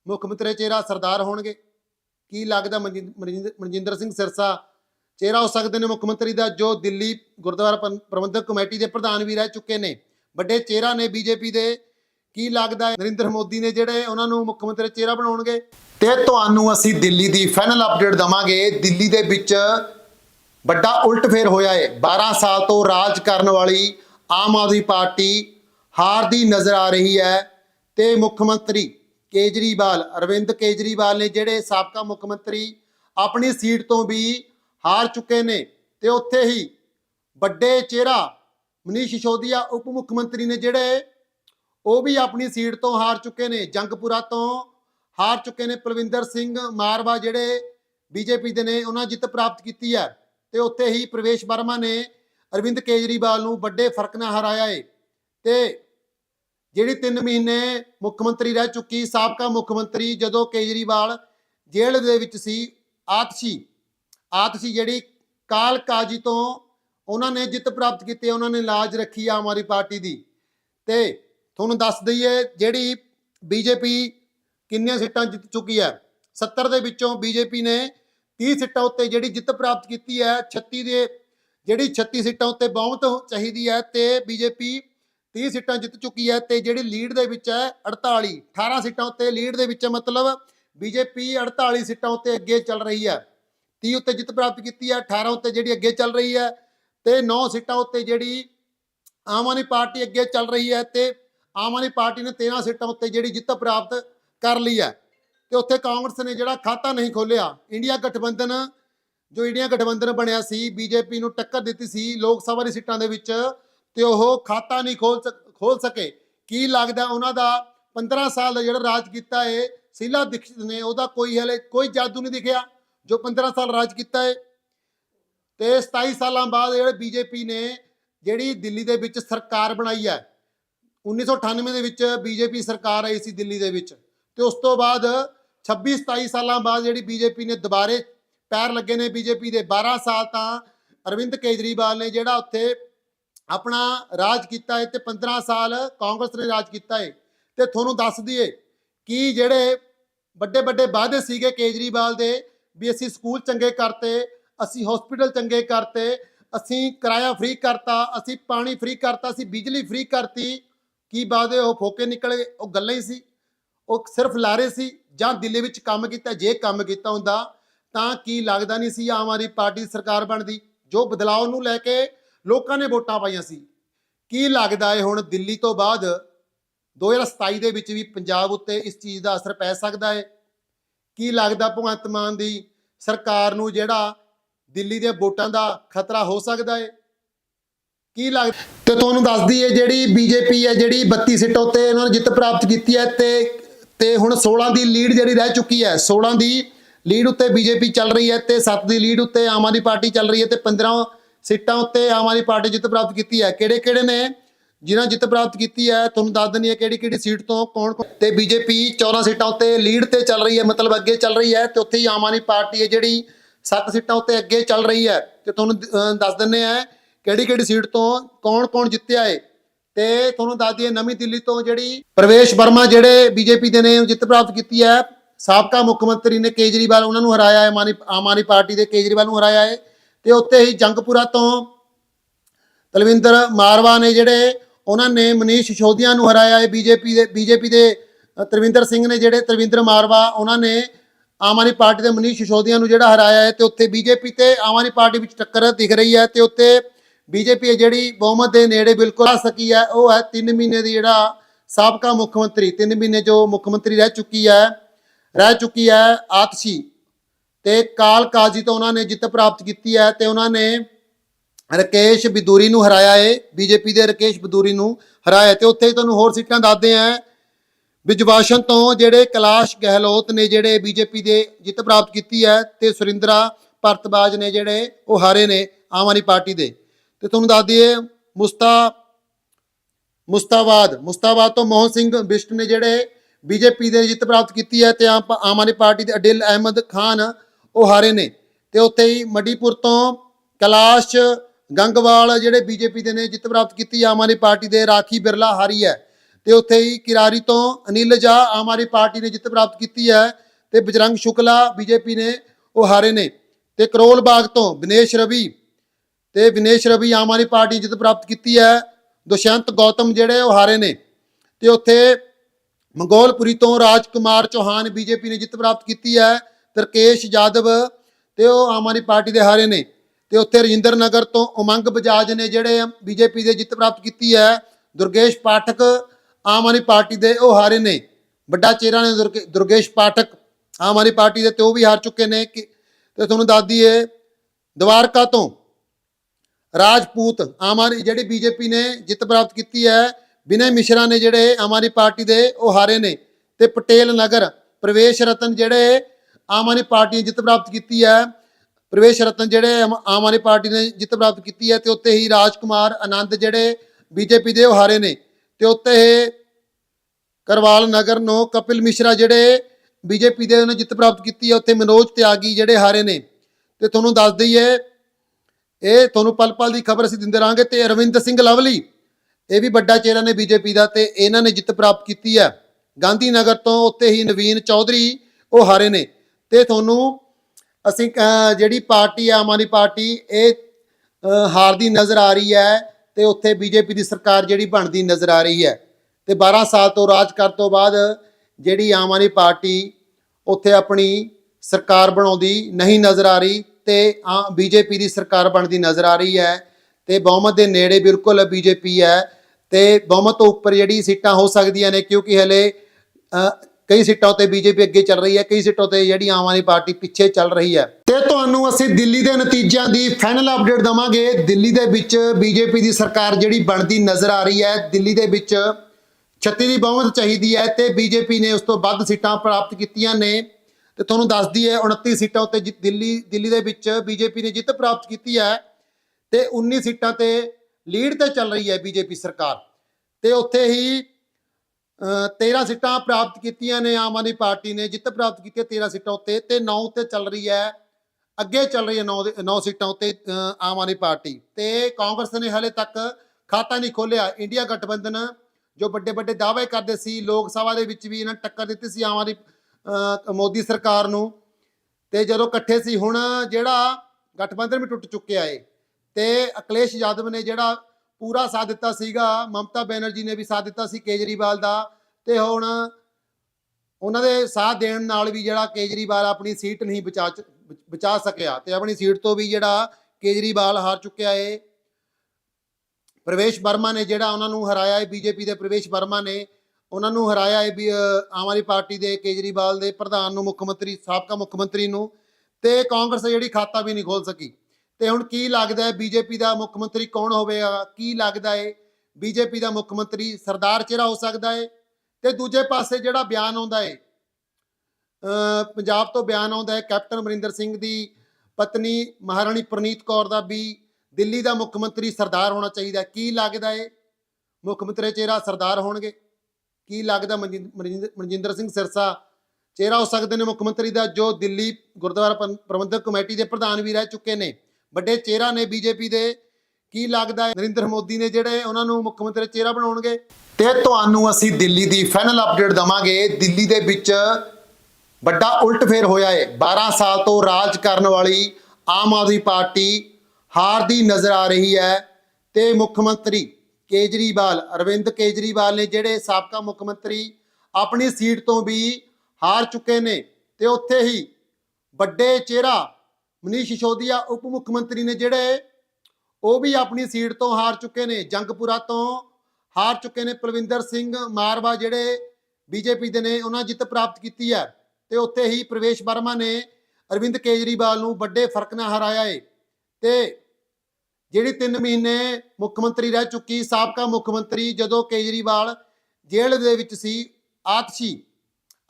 ਮੁੱਖ ਮੰਤਰੀ ਚਿਹਰਾ ਸਰਦਾਰ ਹੋਣਗੇ? ਕੀ ਲੱਗਦਾ ਮਨਜਿੰ- ਮਨਜਿੰਦਰ ਮਨਜਿੰਦਰ ਸਿੰਘ ਸਿਰਸਾ? ਚਿਹਰਾ ਹੋ ਸਕਦੇ ਨੇ ਮੁੱਖ ਮੰਤਰੀ ਦਾ, ਜੋ ਦਿੱਲੀ ਗੁਰਦੁਆਰਾ ਪ੍ਰਬੰਧਕ ਕਮੇਟੀ ਦੇ ਪ੍ਰਧਾਨ ਵੀ ਰਹਿ ਚੁੱਕੇ ਨੇ। ਵੱਡੇ ਚਿਹਰਾ ਨੇ ਬੀਜੇਪੀ ਦੇ। ਕੀ ਲੱਗਦਾ ਹੈ, ਨਰਿੰਦਰ ਮੋਦੀ ਨੇ ਜਿਹੜੇ ਉਹਨਾਂ ਨੂੰ ਮੁੱਖ ਮੰਤਰੀ ਚਿਹਰਾ ਬਣਾਉਣਗੇ? ਤੇ ਤੁਹਾਨੂੰ ਅਸੀਂ ਦਿੱਲੀ ਦੀ ਫਾਈਨਲ ਅਪਡੇਟ ਦਵਾਂਗੇ। ਦਿੱਲੀ ਦੇ ਵਿੱਚ ਵੱਡਾ ਉਲਟ ਫੇਰ ਹੋਇਆ ਹੈ। 12 ਸਾਲ ਤੋਂ ਰਾਜ ਕਰਨ ਵਾਲੀ ਆਮ ਆਦਮੀ ਪਾਰਟੀ ਹਾਰ ਦੀ ਨਜ਼ਰ ਆ ਰਹੀ ਹੈ। ਤੇ ਮੁੱਖ ਮੰਤਰੀ ਕੇਜਰੀਵਾਲ, ਅਰਵਿੰਦ ਕੇਜਰੀਵਾਲ ਨੇ ਜਿਹੜੇ ਸਾਬਕਾ ਮੁੱਖ ਮੰਤਰੀ ਆਪਣੀ ਸੀਟ ਤੋਂ ਵੀ ਹਾਰ ਚੁੱਕੇ ਨੇ ਤੇ ਉੱਥੇ ਹੀ ਵੱਡੇ ਚਿਹਰਾ ਮਨੀਸ਼ ਸਿਸੋਦੀਆ ਉਪ ਮੁੱਖ ਮੰਤਰੀ ਨੇ ਜਿਹੜੇ ਉਹ ਵੀ ਆਪਣੀ ਸੀਟ ਤੋਂ ਹਾਰ ਚੁੱਕੇ ਨੇ, ਜੰਗਪੁਰਾ ਤੋਂ ਹਾਰ ਚੁੱਕੇ ਨੇ, ਪਲਵਿੰਦਰ ਸਿੰਘ ਮਾਰਵਾ ਜਿਹੜੇ ਬੀਜੇਪੀ ਦੇ ਨੇ, ਉਹਨਾਂ ਜਿੱਤ ਪ੍ਰਾਪਤ ਕੀਤੀ ਹੈ ਤੇ ਉੱਥੇ ਹੀ ਪ੍ਰਵੇਸ਼ ਵਰਮਾ ਨੇ ਅਰਵਿੰਦ ਕੇਜਰੀਵਾਲ ਨੂੰ ਵੱਡੇ ਫ਼ਰਕ ਨਾਲ ਹਰਾਇਆ ਏ ਤੇ ਜਿਹੜੀ 3 ਮਹੀਨੇ ਮੁੱਖ ਮੰਤਰੀ ਰਹਿ ਚੁੱਕੀ, ਸਾਬਕਾ ਮੁੱਖ ਮੰਤਰੀ ਜਦੋਂ ਕੇਜਰੀਵਾਲ ਜੇਲ੍ਹ ਦੇ ਵਿੱਚ ਸੀ, ਆਤਸ਼ੀ ਆਤਸ਼ੀ ਜਿਹੜੀ ਕਾਲ ਕਾਜੀ ਤੋਂ ਉਹਨਾਂ ਨੇ ਜਿੱਤ ਪ੍ਰਾਪਤ ਕੀਤੀ, ਉਹਨਾਂ ਨੇ ਲਾਜ ਰੱਖੀ ਆਮ ਆਦਮੀ ਪਾਰਟੀ ਦੀ। ਤੇ ਤੁਹਾਨੂੰ ਦੱਸ ਦਈਏ ਜਿਹੜੀ ਬੀਜੇਪੀ ਕਿੰਨੀਆਂ ਸੀਟਾਂ ਜਿੱਤ ਚੁੱਕੀ ਹੈ? 70 ਦੇ ਵਿੱਚੋਂ ਬੀਜੇਪੀ ਨੇ 30 ਸੀਟਾਂ ਉੱਤੇ ਜਿਹੜੀ ਜਿੱਤ ਪ੍ਰਾਪਤ ਕੀਤੀ ਹੈ 36 ਦੇ, ਜਿਹੜੀ 36 ਸੀਟਾਂ ਉੱਤੇ ਬਹੁਮਤ ਚਾਹੀਦੀ ਹੈ ਤੇ ਬੀਜੇਪੀ 30 ਸੀਟਾਂ ਜਿੱਤ ਚੁੱਕੀ ਹੈ ਤੇ ਜਿਹੜੀ ਲੀਡ ਦੇ ਵਿੱਚ ਹੈ 48 18 ਸੀਟਾਂ ਉੱਤੇ ਲੀਡ ਦੇ ਵਿੱਚ ਹੈ, ਮਤਲਬ ਬੀਜੇਪੀ 48 ਸੀਟਾਂ ਉੱਤੇ ਅੱਗੇ ਚੱਲ ਰਹੀ ਹੈ। 30 ਉੱਤੇ ਜਿੱਤ ਪ੍ਰਾਪਤ ਕੀਤੀ ਹੈ 18 ਉੱਤੇ ਜਿਹੜੀ ਅੱਗੇ ਚੱਲ ਰਹੀ ਹੈ ਤੇ 9 ਸੀਟਾਂ ਉੱਤੇ ਜਿਹੜੀ ਆਮ ਆਦਮੀ ਪਾਰਟੀ ਅੱਗੇ ਚੱਲ ਰਹੀ ਹੈ ਤੇ ਆਮ ਆਦਮੀ ਪਾਰਟੀ ਨੇ 13 ਸੀਟਾਂ ਉੱਤੇ ਜਿਹੜੀ ਜਿੱਤ ਪ੍ਰਾਪਤ ਕਰ ਲਈ ਹੈ। ਤੇ ਉੱਥੇ ਕਾਂਗਰਸ ਨੇ ਜਿਹੜਾ ਖਾਤਾ ਨਹੀਂ ਖੋਲਿਆ ਇੰਡੀਆ ਗਠਬੰਧਨ ਜੋ ਇੰਡੀਆ ਗਠਬੰਧਨ ਬਣਿਆ ਸੀ ਬੀਜੇਪੀ ਨੂੰ ਟੱਕਰ ਦਿੱਤੀ ਸੀ ਲੋਕ ਸਭਾ ਦੀ ਸੀਟਾਂ ਦੇ ਵਿੱਚ ਤੇ ਉਹ ਖਾਤਾ ਨਹੀਂ ਖੋਲ ਸਕ, ਖੋਲ ਸਕੇ। ਕੀ ਲੱਗਦਾ ਉਹਨਾਂ ਦਾ 15 ਸਾਲ ਦਾ ਜਿਹੜਾ ਰਾਜ ਕੀਤਾ ਹੈ ਸ਼ੀਲਾ ਦੀਕਸ਼ਿਤ ਨੇ, ਉਹਦਾ ਕੋਈ ਹਲੇ ਕੋਈ ਜਾਦੂ ਨਹੀਂ ਦਿਖਿਆ ਜੋ 15 ਸਾਲ ਰਾਜ ਕੀਤਾ ਹੈ ਤੇ 27 ਸਾਲਾਂ ਬਾਅਦ ਜਿਹੜੇ ਬੀਜੇਪੀ ਨੇ ਜਿਹੜੀ ਦਿੱਲੀ ਦੇ ਵਿੱਚ ਸਰਕਾਰ ਬਣਾਈ ਹੈ 1998 ਦੇ ਵਿੱਚ ਬੀਜੇਪੀ ਸਰਕਾਰ ਆਈ ਸੀ ਦਿੱਲੀ ਦੇ ਵਿੱਚ। ਤੇ ਉਸ ਤੋਂ ਬਾਅਦ 26 27 ਸਾਲਾਂ ਬਾਅਦ ਜਿਹੜੀ ਬੀਜੇਪੀ ਨੇ ਦੁਬਾਰੇ ਪੈਰ ਲੱਗੇ ਨੇ ਬੀਜੇਪੀ ਦੇ। 12 ਸਾਲ ਤਾਂ ਅਰਵਿੰਦ ਕੇਜਰੀਵਾਲ ਨੇ ਜਿਹੜਾ ਉੱਥੇ ਆਪਣਾ ਰਾਜ ਕੀਤਾ ਹੈ ਤੇ 15 ਸਾਲ ਕਾਂਗਰਸ ਨੇ ਰਾਜ ਕੀਤਾ ਹੈ ਤੇ ਤੁਹਾਨੂੰ ਦੱਸ ਦਈਏ ਕਿ ਜਿਹੜੇ ਵੱਡੇ ਵੱਡੇ ਵਾਅਦੇ ਸੀਗੇ ਕੇਜਰੀਵਾਲ ਦੇ ਵੀ ਅਸੀਂ ਸਕੂਲ ਚੰਗੇ ਕਰਤੇ, ਅਸੀਂ ਹਸਪੀਟਲ ਚੰਗੇ ਕਰਤੇ, ਅਸੀਂ ਕਿਰਾਇਆ ਫ੍ਰੀ ਕਰਤਾ, ਅਸੀਂ ਪਾਣੀ ਫ੍ਰੀ ਕਰਤਾ, ਅਸੀਂ ਬਿਜਲੀ ਫ੍ਰੀ ਕਰਤੀ, ਕੀ ਵਾਅਦੇ ਉਹ ਫੋਕੇ ਨਿਕਲੇ ਉਹ ਗੱਲਾਂ ਹੀ ਸੀ। ਉਹ ਸਿਰਫ ਲਾਰੇ ਸੀ ਜਾਂ ਦਿੱਲੀ ਵਿੱਚ ਕੰਮ ਕੀਤਾ, ਜੇ ਕੰਮ ਕੀਤਾ ਹੁੰਦਾ ਤਾਂ ਕੀ ਲੱਗਦਾ ਨਹੀਂ ਸੀ ਆਮ ਆਦਮੀ ਪਾਰਟੀ ਦੀ ਸਰਕਾਰ ਬਣਦੀ? ਜੋ ਬਦਲਾਅ ਨੂੰ ਲੈ ਕੇ ਲੋਕਾਂ ਨੇ ਵੋਟਾਂ ਪਾਈਆਂ ਸੀ। ਕੀ ਲੱਗਦਾ ਹੈ ਹੁਣ ਦਿੱਲੀ ਤੋਂ ਬਾਅਦ 2027 ਦੇ ਵਿੱਚ ਵੀ ਪੰਜਾਬ ਉੱਤੇ ਇਸ ਚੀਜ਼ ਦਾ ਅਸਰ ਪੈ ਸਕਦਾ ਹੈ ਕੀ ਲੱਗਦਾ ਭਗਵੰਤ ਮਾਨ ਦੀ ਸਰਕਾਰ ਨੂੰ ਜਿਹੜਾ ਦਿੱਲੀ ਦੇ ਵੋਟਾਂ ਦਾ ਖਤਰਾ ਹੋ ਸਕਦਾ ਹੈ ਕੀ ਲੱਗ ਤੇ ਤੁਹਾਨੂੰ ਦੱਸਦੀ ਹੈ ਜਿਹੜੀ ਬੀਜੇਪੀ ਹੈ ਜਿਹੜੀ 32 ਸੀਟਾਂ ਉੱਤੇ ਇਹਨਾਂ ਨੇ ਜਿੱਤ ਪ੍ਰਾਪਤ ਕੀਤੀ ਹੈ ਤੇ ਤੇ ਹੁਣ 16 ਦੀ ਲੀਡ ਜਿਹੜੀ ਰਹਿ ਚੁੱਕੀ ਹੈ 16 ਦੀ ਲੀਡ ਉੱਤੇ ਬੀਜੇਪੀ ਚੱਲ ਰਹੀ ਹੈ ਤੇ 7 ਦੀ ਲੀਡ ਉੱਤੇ ਆਮ ਆਦਮੀ ਪਾਰਟੀ ਚੱਲ ਰਹੀ ਹੈ ਤੇ 15 ਸੀਟਾਂ ਉੱਤੇ ਆਮ ਆਦਮੀ ਪਾਰਟੀ ਜਿੱਤ ਪ੍ਰਾਪਤ ਕੀਤੀ ਹੈ। ਕਿਹੜੇ ਕਿਹੜੇ ਨੇ? ਜਿਨ੍ਹਾਂ ਜਿੱਤ ਪ੍ਰਾਪਤ ਕੀਤੀ ਹੈ, ਤੁਹਾਨੂੰ ਦੱਸ ਦਿੰਦੀ ਹੈ ਕਿਹੜੀ ਕਿਹੜੀ ਸੀਟ ਤੋਂ ਕੌਣ ਕੌਣ- ਤੇ ਬੀਜੇਪੀ 14 ਸੀਟਾਂ ਉੱਤੇ ਲੀਡ ਤੇ ਚੱਲ ਰਹੀ ਹੈ, ਮਤਲਬ ਅੱਗੇ ਚੱਲ ਰਹੀ ਹੈ ਤੇ ਉੱਥੇ ਹੀ ਆਮ ਆਦਮੀ ਪਾਰਟੀ ਹੈ ਜਿਹੜੀ 7 ਸੀਟਾਂ ਉੱਤੇ ਅੱਗੇ ਚੱਲ ਰਹੀ ਹੈ। ਤੇ ਤੁਹਾਨੂੰ ਦੱਸ ਦਿੰਦੇ ਆ ਕਿਹੜੀ ਕਿਹੜੀ ਸੀਟ ਤੋਂ ਕੌਣ ਕੌਣ ਜਿੱਤਿਆ ਹੈ। ਤੇ ਤੁਹਾਨੂੰ ਦੱਸ ਦਈਏ ਨਵੀਂ ਦਿੱਲੀ ਤੋਂ ਜਿਹੜੀ ਪ੍ਰਵੇਸ਼ ਵਰਮਾ ਜਿਹੜੇ ਬੀਜੇਪੀ ਦੇ ਨੇ ਜਿੱਤ ਪ੍ਰਾਪਤ ਕੀਤੀ ਹੈ। ਸਾਬਕਾ ਮੁੱਖ ਮੰਤਰੀ ਨੇ ਕੇਜਰੀਵਾਲ, ਉਹਨਾਂ ਨੂੰ ਹਰਾਇਆ ਹੈ ਮਾਨੀ ਆਮ ਆਦਮੀ ਪਾਰਟੀ ਦੇ ਕੇਜਰੀਵਾਲ ਨੂੰ ਹਰਾਇਆ ਹੈ। ਤੇ ਉੱਤੇ ਹੀ ਜੰਗਪੁਰਾ ਤੋਂ ਤਲਵਿੰਦਰ ਮਾਰਵਾ ਨੇ ਜਿਹੜੇ ਉਹਨਾਂ ਨੇ ਮਨੀਸ਼ ਸਿਸੋਦੀਆ ਨੂੰ ਹਰਾਇਆ ਹੈ ਬੀਜੇਪੀ ਦੇ ਬੀਜੇਪੀ ਦੇ ਤਰਵਿੰਦਰ ਸਿੰਘ ਨੇ ਜਿਹੜੇ ਤਰਵਿੰਦਰ ਮਾਰਵਾ, ਉਹਨਾਂ ਨੇ ਆਮ ਆਦਮੀ ਪਾਰਟੀ ਦੇ ਮਨੀਸ਼ ਸਿਸੋਦੀਆ ਨੂੰ ਜਿਹੜਾ ਹਰਾਇਆ ਹੈ ਤੇ ਉੱਥੇ ਬੀਜੇਪੀ ਤੇ ਆਮ ਆਦਮੀ ਪਾਰਟੀ ਵਿੱਚ ਟੱਕਰ ਦਿਖ ਰਹੀ ਹੈ ਤੇ ਉੱਤੇ ਬੀਜੇਪੀ ਜਿਹੜੀ ਬਹੁਮਤ ਦੇ ਨੇੜੇ ਬਿਲਕੁਲ ਆ ਸਕੀ ਹੈ, ਉਹ ਹੈ 3 ਮਹੀਨੇ ਦੀ ਜਿਹੜਾ ਸਾਬਕਾ ਮੁੱਖ ਮੰਤਰੀ 3 ਮਹੀਨੇ ਜੋ ਮੁੱਖ ਮੰਤਰੀ ਰਹਿ ਚੁੱਕੀ ਹੈ, ਰਹਿ ਚੁੱਕੀ ਹੈ ਆਤਸ਼ੀ। ਤੇ ਕਾਲ ਕਾਜੀ ਤੋਂ ਉਹਨਾਂ ਨੇ ਜਿੱਤ ਪ੍ਰਾਪਤ ਕੀਤੀ ਹੈ ਤੇ ਉਹਨਾਂ ਨੇ ਰਕੇਸ਼ ਬਿਦੂਰੀ ਨੂੰ ਹਰਾਇਆ ਹੈ ਬੀਜੇਪੀ ਦੇ ਰਕੇਸ਼ ਬਿਦੂਰੀ ਨੂੰ ਹਰਾਇਆ ਤੇ ਉੱਥੇ ਹੀ ਤੁਹਾਨੂੰ ਹੋਰ ਸੀਟਾਂ ਦੱਸਦੇ ਆਂ ਵਿਜਵਾਸ਼ਨ ਤੋਂ ਜਿਹੜੇ ਕੈਲਾਸ਼ ਗਹਿਲੋਤ ਨੇ ਜਿਹੜੇ ਬੀਜੇਪੀ ਦੇ ਜਿੱਤ ਪ੍ਰਾਪਤ ਕੀਤੀ ਹੈ ਤੇ ਸੁਰਿੰਦਰਾ ਭਰਤਬਾਜ ਨੇ ਜਿਹੜੇ ਉਹ ਹਾਰੇ ਨੇ ਆਮ ਆਦਮੀ ਪਾਰਟੀ ਦੇ। ਤੇ ਤੁਹਾਨੂੰ ਦੱਸ ਦਈਏ, ਮੁਸਤਾ ਮੁਸਤਾਬਾਦ ਮੁਸਤਾਬਾਦ ਤੋਂ ਮੋਹਨ ਸਿੰਘ ਬਿਸ਼ਟ ਨੇ ਜਿਹੜੇ ਬੀਜੇਪੀ ਦੇ ਜਿੱਤ ਪ੍ਰਾਪਤ ਕੀਤੀ ਹੈ ਤੇ ਆਮ ਆਮ ਆਦਮੀ ਪਾਰਟੀ ਦੇ ਅਡਿਲ ਅਹਿਮਦ ਖਾਨ ਉਹ ਹਾਰੇ ਨੇ। ਤੇ ਉੱਥੇ ਹੀ ਮੱਡੀਪੁਰ ਤੋਂ ਕੈਲਾਸ਼ ਗੰਗਵਾਲ ਜਿਹੜੇ ਬੀਜੇਪੀ ਦੇ ਨੇ, ਜਿੱਤ ਪ੍ਰਾਪਤ ਕੀਤੀ ਆਮ ਆਦਮੀ ਪਾਰਟੀ ਦੇ ਰਾਖੀ ਬਿਰਲਾ ਹਾਰੀ ਹੈ। ਤੇ ਉੱਥੇ ਹੀ ਕਿਰਾਰੀ ਤੋਂ ਅਨਿਲ ਜਾ ਆਮ ਆਦਮੀ ਪਾਰਟੀ ਨੇ ਜਿੱਤ ਪ੍ਰਾਪਤ ਕੀਤੀ ਹੈ। ਤੇ ਬਜਰੰਗ ਸ਼ੁਕਲਾ ਬੀਜੇਪੀ ਨੇ ਉਹ ਹਾਰੇ ਨੇ। ਤੇ ਕਰੋਲ ਬਾਗ ਤੋਂ ਵਿਨੇਸ਼ ਰਵੀ, ਤੇ ਵਿਨੇਸ਼ ਰਵੀ ਆਮ ਆਦਮੀ ਪਾਰਟੀ ਜਿੱਤ ਪ੍ਰਾਪਤ ਕੀਤੀ ਹੈ। ਦੁਸ਼ਯੰਤ ਗੌਤਮ ਜਿਹੜੇ ਉਹ ਹਾਰੇ ਨੇ। ਤੇ ਉੱਥੇ ਮੰਗੋਲਪੁਰੀ ਤੋਂ ਰਾਜਕੁਮਾਰ ਚੌਹਾਨ ਬੀਜੇਪੀ ਨੇ ਜਿੱਤ ਪ੍ਰਾਪਤ ਕੀਤੀ ਹੈ। ਤਰਕੇਸ਼ ਯਾਦਵ ਤੇ ਉਹ ਆਮ ਆਦਮੀ ਪਾਰਟੀ ਦੇ ਹਾਰੇ ਨੇ। ਤੇ ਉੱਥੇ ਰਜਿੰਦਰ ਨਗਰ ਤੋਂ ਉਮੰਗ ਬਜਾਜ ਨੇ ਜਿਹੜੇ ਬੀਜੇਪੀ ਦੇ ਜਿੱਤ ਪ੍ਰਾਪਤ ਕੀਤੀ ਹੈ, ਦੁਰਗੇਸ਼ ਪਾਠਕ ਆਮ ਆਦਮੀ ਪਾਰਟੀ ਦੇ ਉਹ ਹਾਰੇ ਨੇ। ਵੱਡਾ ਚਿਹਰਾ ਨੇ ਦੁਰਗੇ- ਦੁਰਗੇਸ਼ ਪਾਠਕ ਆਮ ਆਦਮੀ ਪਾਰਟੀ ਦੇ ਤੇ ਉਹ ਵੀ ਹਾਰ ਚੁੱਕੇ ਨੇ ਕਿ- ਤੇ ਤੁਹਾਨੂੰ ਦੱਸ ਦਈਏ, ਦਵਾਰਕਾ ਤੋਂ ਰਾਜਪੂਤ ਆਮ ਆਦਮੀ ਜਿਹੜੀ ਬੀਜੇਪੀ ਨੇ ਜਿੱਤ ਪ੍ਰਾਪਤ ਕੀਤੀ ਹੈ ਵਿਨੈ ਮਿਸ਼ਰਾ ਨੇ ਜਿਹੜੇ ਆਮ ਆਦਮੀ ਪਾਰਟੀ ਦੇ ਉਹ ਹਾਰੇ ਨੇ। ਤੇ ਪਟੇਲ ਨਗਰ, ਪ੍ਰਵੇਸ਼ ਰਤਨ ਜਿਹੜੇ ਆਮ ਆਦਮੀ ਪਾਰਟੀ ਨੇ ਜਿੱਤ ਪ੍ਰਾਪਤ ਕੀਤੀ ਹੈ। ਪ੍ਰਵੇਸ਼ ਰਤਨ ਜਿਹੜੇ ਆਮ ਆਮ ਆਦਮੀ ਪਾਰਟੀ ਨੇ ਜਿੱਤ ਪ੍ਰਾਪਤ ਕੀਤੀ ਹੈ ਤੇ ਉੱਤੇ ਹੀ ਰਾਜਕੁਮਾਰ ਆਨੰਦ ਜਿਹੜੇ ਬੀਜੇਪੀ ਦੇ ਉਹ ਹਾਰੇ ਨੇ ਤੇ ਉੱਤੇ ਇਹ ਕਰਵਾਲ ਨਗਰ ਨੂੰ ਕਪਿਲ ਮਿਸ਼ਰਾ ਜਿਹੜੇ ਬੀਜੇਪੀ ਦੇ ਉਹਨੇ ਜਿੱਤ ਪ੍ਰਾਪਤ ਕੀਤੀ ਹੈ। ਉੱਥੇ ਮਨੋਜ ਤਿਆਗੀ ਜਿਹੜੇ ਹਾਰੇ ਨੇ। ਤੇ ਤੁਹਾਨੂੰ ਦੱਸ ਦਈਏ, ਇਹ ਤੁਹਾਨੂੰ ਪਲ ਪਲ ਦੀ ਖਬਰ ਅਸੀਂ ਦਿੰਦੇ ਰਹਾਂਗੇ ਤੇ ਅਰਵਿੰਦ ਸਿੰਘ ਲਵਲੀ, ਇਹ ਵੀ ਵੱਡਾ ਚਿਹਰਾ ਨੇ ਬੀਜੇਪੀ ਦਾ ਤੇ ਇਹਨਾਂ ਨੇ ਜਿੱਤ ਪ੍ਰਾਪਤ ਕੀਤੀ ਹੈ। ਗਾਂਧੀ ਨਗਰ ਤੋਂ ਉੱਤੇ ਹੀ ਨਵੀਨ ਚੌਧਰੀ ਉਹ ਹਾਰੇ ਨੇ। ਤੇ ਤੁਹਾਨੂੰ ਅਸੀਂ ਜਿਹੜੀ ਪਾਰਟੀ ਆ ਆਮ ਆਦਮੀ ਪਾਰਟੀ, ਇਹ ਹਾਰਦੀ ਨਜ਼ਰ ਆ ਰਹੀ ਹੈ ਤੇ ਉੱਥੇ ਬੀਜੇਪੀ ਦੀ ਸਰਕਾਰ ਜਿਹੜੀ ਬਣਦੀ ਨਜ਼ਰ ਆ ਰਹੀ ਹੈ। ਤੇ 12 ਸਾਲ ਤੋਂ ਰਾਜ ਕਰਨ ਤੋਂ ਬਾਅਦ ਜਿਹੜੀ ਆਮ ਆਦਮੀ ਪਾਰਟੀ ਉੱਥੇ ਆਪਣੀ ਸਰਕਾਰ ਬਣਾਉਂਦੀ ਨਹੀਂ ਨਜ਼ਰ ਆ ਰਹੀ ਤੇ ਬੀਜੇਪੀ ਦੀ ਸਰਕਾਰ ਬਣਦੀ ਨਜ਼ਰ ਆ ਰਹੀ ਹੈ ਤੇ ਬਹੁਮਤ ਦੇ ਨੇੜੇ ਬਿਲਕੁਲ ਬੀਜੇਪੀ ਹੈ ਤੇ ਬਹੁਮਤ ਤੋਂ ਉੱਪਰ ਜਿਹੜੀ ਸੀਟਾਂ ਹੋ ਸਕਦੀਆਂ ਨੇ ਕਿਉਂਕਿ ਹਲੇ ਕਈ ਸੀਟਾਂ ਉੱਤੇ ਬੀਜੇਪੀ ਅੱਗੇ ਚੱਲ ਰਹੀ ਹੈ, ਕਈ ਸੀਟਾਂ ਉੱਤੇ ਜਿਹੜੀ ਆਮ ਆਦਮੀ ਪਾਰਟੀ ਪਿੱਛੇ ਚੱਲ ਰਹੀ ਹੈ। ਤੇ ਤੁਹਾਨੂੰ ਅਸੀਂ ਦਿੱਲੀ ਦੇ ਨਤੀਜਿਆਂ ਦੀ ਫਾਈਨਲ ਅਪਡੇਟ ਦਵਾਂਗੇ। ਦਿੱਲੀ ਦੇ ਵਿੱਚ ਬੀਜੇਪੀ ਦੀ ਸਰਕਾਰ ਜਿਹੜੀ ਬਣਦੀ ਨਜ਼ਰ ਆ ਰਹੀ ਹੈ। ਦਿੱਲੀ ਦੇ ਵਿੱਚ 36 ਦੀ ਬਹੁਮਤ ਚਾਹੀਦੀ ਹੈ ਤੇ ਬੀਜੇਪੀ ਨੇ ਉਸ ਤੋਂ ਵੱਧ ਸੀਟਾਂ ਪ੍ਰਾਪਤ ਕੀਤੀਆਂ ਨੇ। ਤੇ ਤੁਹਾਨੂੰ ਦੱਸਦੀ ਹੈ 29 ਸੀਟਾਂ ਉੱਤੇ ਜਿ- ਦਿੱਲੀ ਦਿੱਲੀ ਦੇ ਵਿੱਚ ਬੀਜੇਪੀ ਨੇ ਜਿੱਤ ਪ੍ਰਾਪਤ ਕੀਤੀ ਹੈ ਤੇ 19 ਸੀਟਾਂ ਤੇ ਲੀਡ ਤੇ ਚੱਲ ਰਹੀ ਹੈ ਬੀਜੇਪੀ ਸਰਕਾਰ। ਤੇ ਉੱਥੇ ਹੀ 13 ਸੀਟਾਂ ਪ੍ਰਾਪਤ ਕੀਤੀਆਂ ਨੇ ਆਮ ਆਦਮੀ ਪਾਰਟੀ ਨੇ, ਜਿੱਤ ਪ੍ਰਾਪਤ ਕੀਤੀ ਹੈ 13 ਸੀਟਾਂ ਉੱਤੇ ਤੇ 9 ਉੱਤੇ ਚੱਲ ਰਹੀ ਹੈ, ਅੱਗੇ ਚੱਲ ਰਹੀ ਹੈ 9 9 ਸੀਟਾਂ ਉੱਤੇ ਆਮ ਆਦਮੀ ਪਾਰਟੀ ਤੇ ਕਾਂਗਰਸ ਨੇ ਹਲੇ ਤੱਕ ਖਾਤਾ ਨਹੀਂ ਖੋਲਿਆ ਇੰਡੀਆ ਗਠਬੰਧਨ ਜੋ ਵੱਡੇ ਵੱਡੇ ਦਾਅਵੇ ਕਰਦੇ ਸੀ, ਲੋਕ ਸਭਾ ਦੇ ਵਿੱਚ ਵੀ ਇਹਨਾਂ ਨੇ ਟੱਕਰ ਦਿੱਤੀ ਸੀ ਆਮ ਆਦਮੀ ਮੋਦੀ ਸਰਕਾਰ ਨੂੰ। ਤੇ ਜਦੋਂ ਇਕੱਠੇ ਸੀ, ਹੁਣ ਜਿਹੜਾ ਗਠਬੰਧਨ ਵੀ ਟੁੱਟ ਚੁੱਕਿਆ ਏ ਤੇ ਅਖਿਲੇਸ਼ ਯਾਦਵ ਨੇ ਜਿਹੜਾ ਪੂਰਾ ਸਾਥ ਦਿੱਤਾ ਸੀਗਾ, ਮਮਤਾ ਬੈਨਰਜੀ ਨੇ ਵੀ ਸਾਥ ਦਿੱਤਾ ਸੀ ਕੇਜਰੀਵਾਲ ਦਾ, ਤੇ ਹੁਣ ਉਹਨਾਂ ਦੇ ਸਾਥ ਦੇਣ ਨਾਲ ਵੀ ਜਿਹੜਾ ਕੇਜਰੀਵਾਲ ਆਪਣੀ ਸੀਟ ਨਹੀਂ ਬਚਾ ਚ- ਬਚਾ ਸਕਿਆ ਤੇ ਆਪਣੀ ਸੀਟ ਤੋਂ ਵੀ ਜਿਹੜਾ ਕੇਜਰੀਵਾਲ ਹਾਰ ਚੁੱਕਿਆ ਏ। ਪ੍ਰਵੇਸ਼ ਵਰਮਾ ਨੇ ਜਿਹੜਾ ਉਹਨਾਂ ਨੂੰ ਹਰਾਇਆ ਹੈ ਬੀਜੇਪੀ ਦੇ ਪ੍ਰਵੇਸ਼ ਵਰਮਾ ਨੇ, ਉਹਨਾਂ ਨੂੰ ਹਰਾਇਆ ਹੈ ਵੀ ਆਮ ਆਦਮੀ ਪਾਰਟੀ ਦੇ ਕੇਜਰੀਵਾਲ ਦੇ ਪ੍ਰਧਾਨ ਨੂੰ, ਮੁੱਖ ਮੰਤਰੀ, ਸਾਬਕਾ ਮੁੱਖ ਮੰਤਰੀ ਨੂੰ, ਤੇ ਕਾਂਗਰਸ ਜਿਹੜੀ ਖਾਤਾ ਵੀ ਨਹੀਂ ਖੋਲ ਸਕੀ। ਤੇ ਹੁਣ ਕੀ ਲੱਗਦਾ ਹੈ? ਬੀਜੇਪੀ ਦਾ ਮੁੱਖ ਮੰਤਰੀ ਕੌਣ ਹੋਵੇਗਾ? ਕੀ ਲੱਗਦਾ ਹੈ ਬੀਜੇਪੀ ਦਾ ਮੁੱਖ ਮੰਤਰੀ ਸਰਦਾਰ ਚਿਹਰਾ ਹੋ ਸਕਦਾ ਹੈ ਤੇ ਦੂਜੇ ਪਾਸੇ ਜਿਹੜਾ ਬਿਆਨ ਆਉਂਦਾ ਹੈ ਪੰਜਾਬ ਤੋਂ ਬਿਆਨ ਆਉਂਦਾ ਹੈ ਕੈਪਟਨ ਅਮਰਿੰਦਰ ਸਿੰਘ ਦੀ ਪਤਨੀ ਮਹਾਰਾਣੀ ਪ੍ਰਨੀਤ ਕੌਰ ਦਾ ਵੀ ਦਿੱਲੀ ਦਾ ਮੁੱਖ ਮੰਤਰੀ ਸਰਦਾਰ ਹੋਣਾ ਚਾਹੀਦਾ ਕੀ ਲੱਗਦਾ ਹੈ ਮੁੱਖ ਮੰਤਰੀ ਚਿਹਰਾ ਸਰਦਾਰ ਹੋਣਗੇ। ਕੀ ਲੱਗਦਾ ਮਨਜਿੰ- ਮਨਜਿੰਦਰ ਮਨਜਿੰਦਰ ਸਿੰਘ ਸਿਰਸਾ ਚਿਹਰਾ ਹੋ ਸਕਦੇ ਨੇ ਮੁੱਖ ਮੰਤਰੀ ਦਾ, ਜੋ ਦਿੱਲੀ ਗੁਰਦੁਆਰਾ ਪ੍ਰਬੰਧਕ ਕਮੇਟੀ ਦੇ ਪ੍ਰਧਾਨ ਵੀ ਰਹਿ ਚੁੱਕੇ ਨੇ? ਵੱਡੇ ਚਿਹਰਾ ਨੇ ਬੀਜੇਪੀ ਦੇ। ਕੀ ਲੱਗਦਾ ਹੈ ਨਰਿੰਦਰ ਮੋਦੀ ਨੇ ਜਿਹੜੇ ਉਹਨਾਂ ਨੂੰ ਮੁੱਖ ਮੰਤਰੀ ਚਿਹਰਾ ਬਣਾਉਣਗੇ? ਤੇ ਤੁਹਾਨੂੰ ਅਸੀਂ ਦਿੱਲੀ ਦੀ ਫਾਈਨਲ ਅਪਡੇਟ ਦਵਾਂਗੇ। ਦਿੱਲੀ ਦੇ ਵਿੱਚ ਵੱਡਾ ਉਲਟਫੇਰ ਹੋਇਆ ਹੈ 12 ਸਾਲ ਤੋਂ ਰਾਜ ਕਰਨ ਵਾਲੀ ਆਮ ਆਦਮੀ ਪਾਰਟੀ ਹਾਰ ਦੀ ਨਜ਼ਰ ਆ ਰਹੀ ਹੈ। ਤੇ ਮੁੱਖ ਮੰਤਰੀ ਕੇਜਰੀਵਾਲ, ਅਰਵਿੰਦ ਕੇਜਰੀਵਾਲ ਨੇ ਜਿਹੜੇ ਸਾਬਕਾ ਮੁੱਖ ਮੰਤਰੀ ਆਪਣੀ ਸੀਟ ਤੋਂ ਵੀ ਹਾਰ ਚੁੱਕੇ ਨੇ। ਤੇ ਉੱਥੇ ਹੀ ਵੱਡੇ ਚਿਹਰਾ ਮਨੀਸ਼ ਸਿਸੋਦੀਆ ਉਪ ਮੁੱਖ ਮੰਤਰੀ ਨੇ ਜਿਹੜੇ ਉਹ ਵੀ ਆਪਣੀ ਸੀਟ ਤੋਂ ਹਾਰ ਚੁੱਕੇ ਨੇ, ਜੰਗਪੁਰਾ ਤੋਂ ਹਾਰ ਚੁੱਕੇ ਨੇ ਪਲਵਿੰਦਰ ਸਿੰਘ ਮਾਰਵਾ ਜਿਹੜੇ ਬੀਜੇਪੀ ਦੇ ਨੇ, ਉਹਨਾਂ ਜਿੱਤ ਪ੍ਰਾਪਤ ਕੀਤੀ ਹੈ ਤੇ ਉੱਥੇ ਹੀ ਪ੍ਰਵੇਸ਼ ਵਰਮਾ ਨੇ ਅਰਵਿੰਦ ਕੇਜਰੀਵਾਲ ਨੂੰ ਵੱਡੇ ਫ਼ਰਕ ਨਾਲ ਹਰਾਇਆ ਏ ਤੇ ਜਿਹੜੀ 3 ਮਹੀਨੇ ਮੁੱਖ ਮੰਤਰੀ ਰਹਿ ਚੁੱਕੀ, ਸਾਬਕਾ ਮੁੱਖ ਮੰਤਰੀ ਜਦੋਂ ਕੇਜਰੀਵਾਲ ਜੇਲ੍ਹ ਦੇ ਵਿੱਚ ਸੀ, ਆਤਸ਼ੀ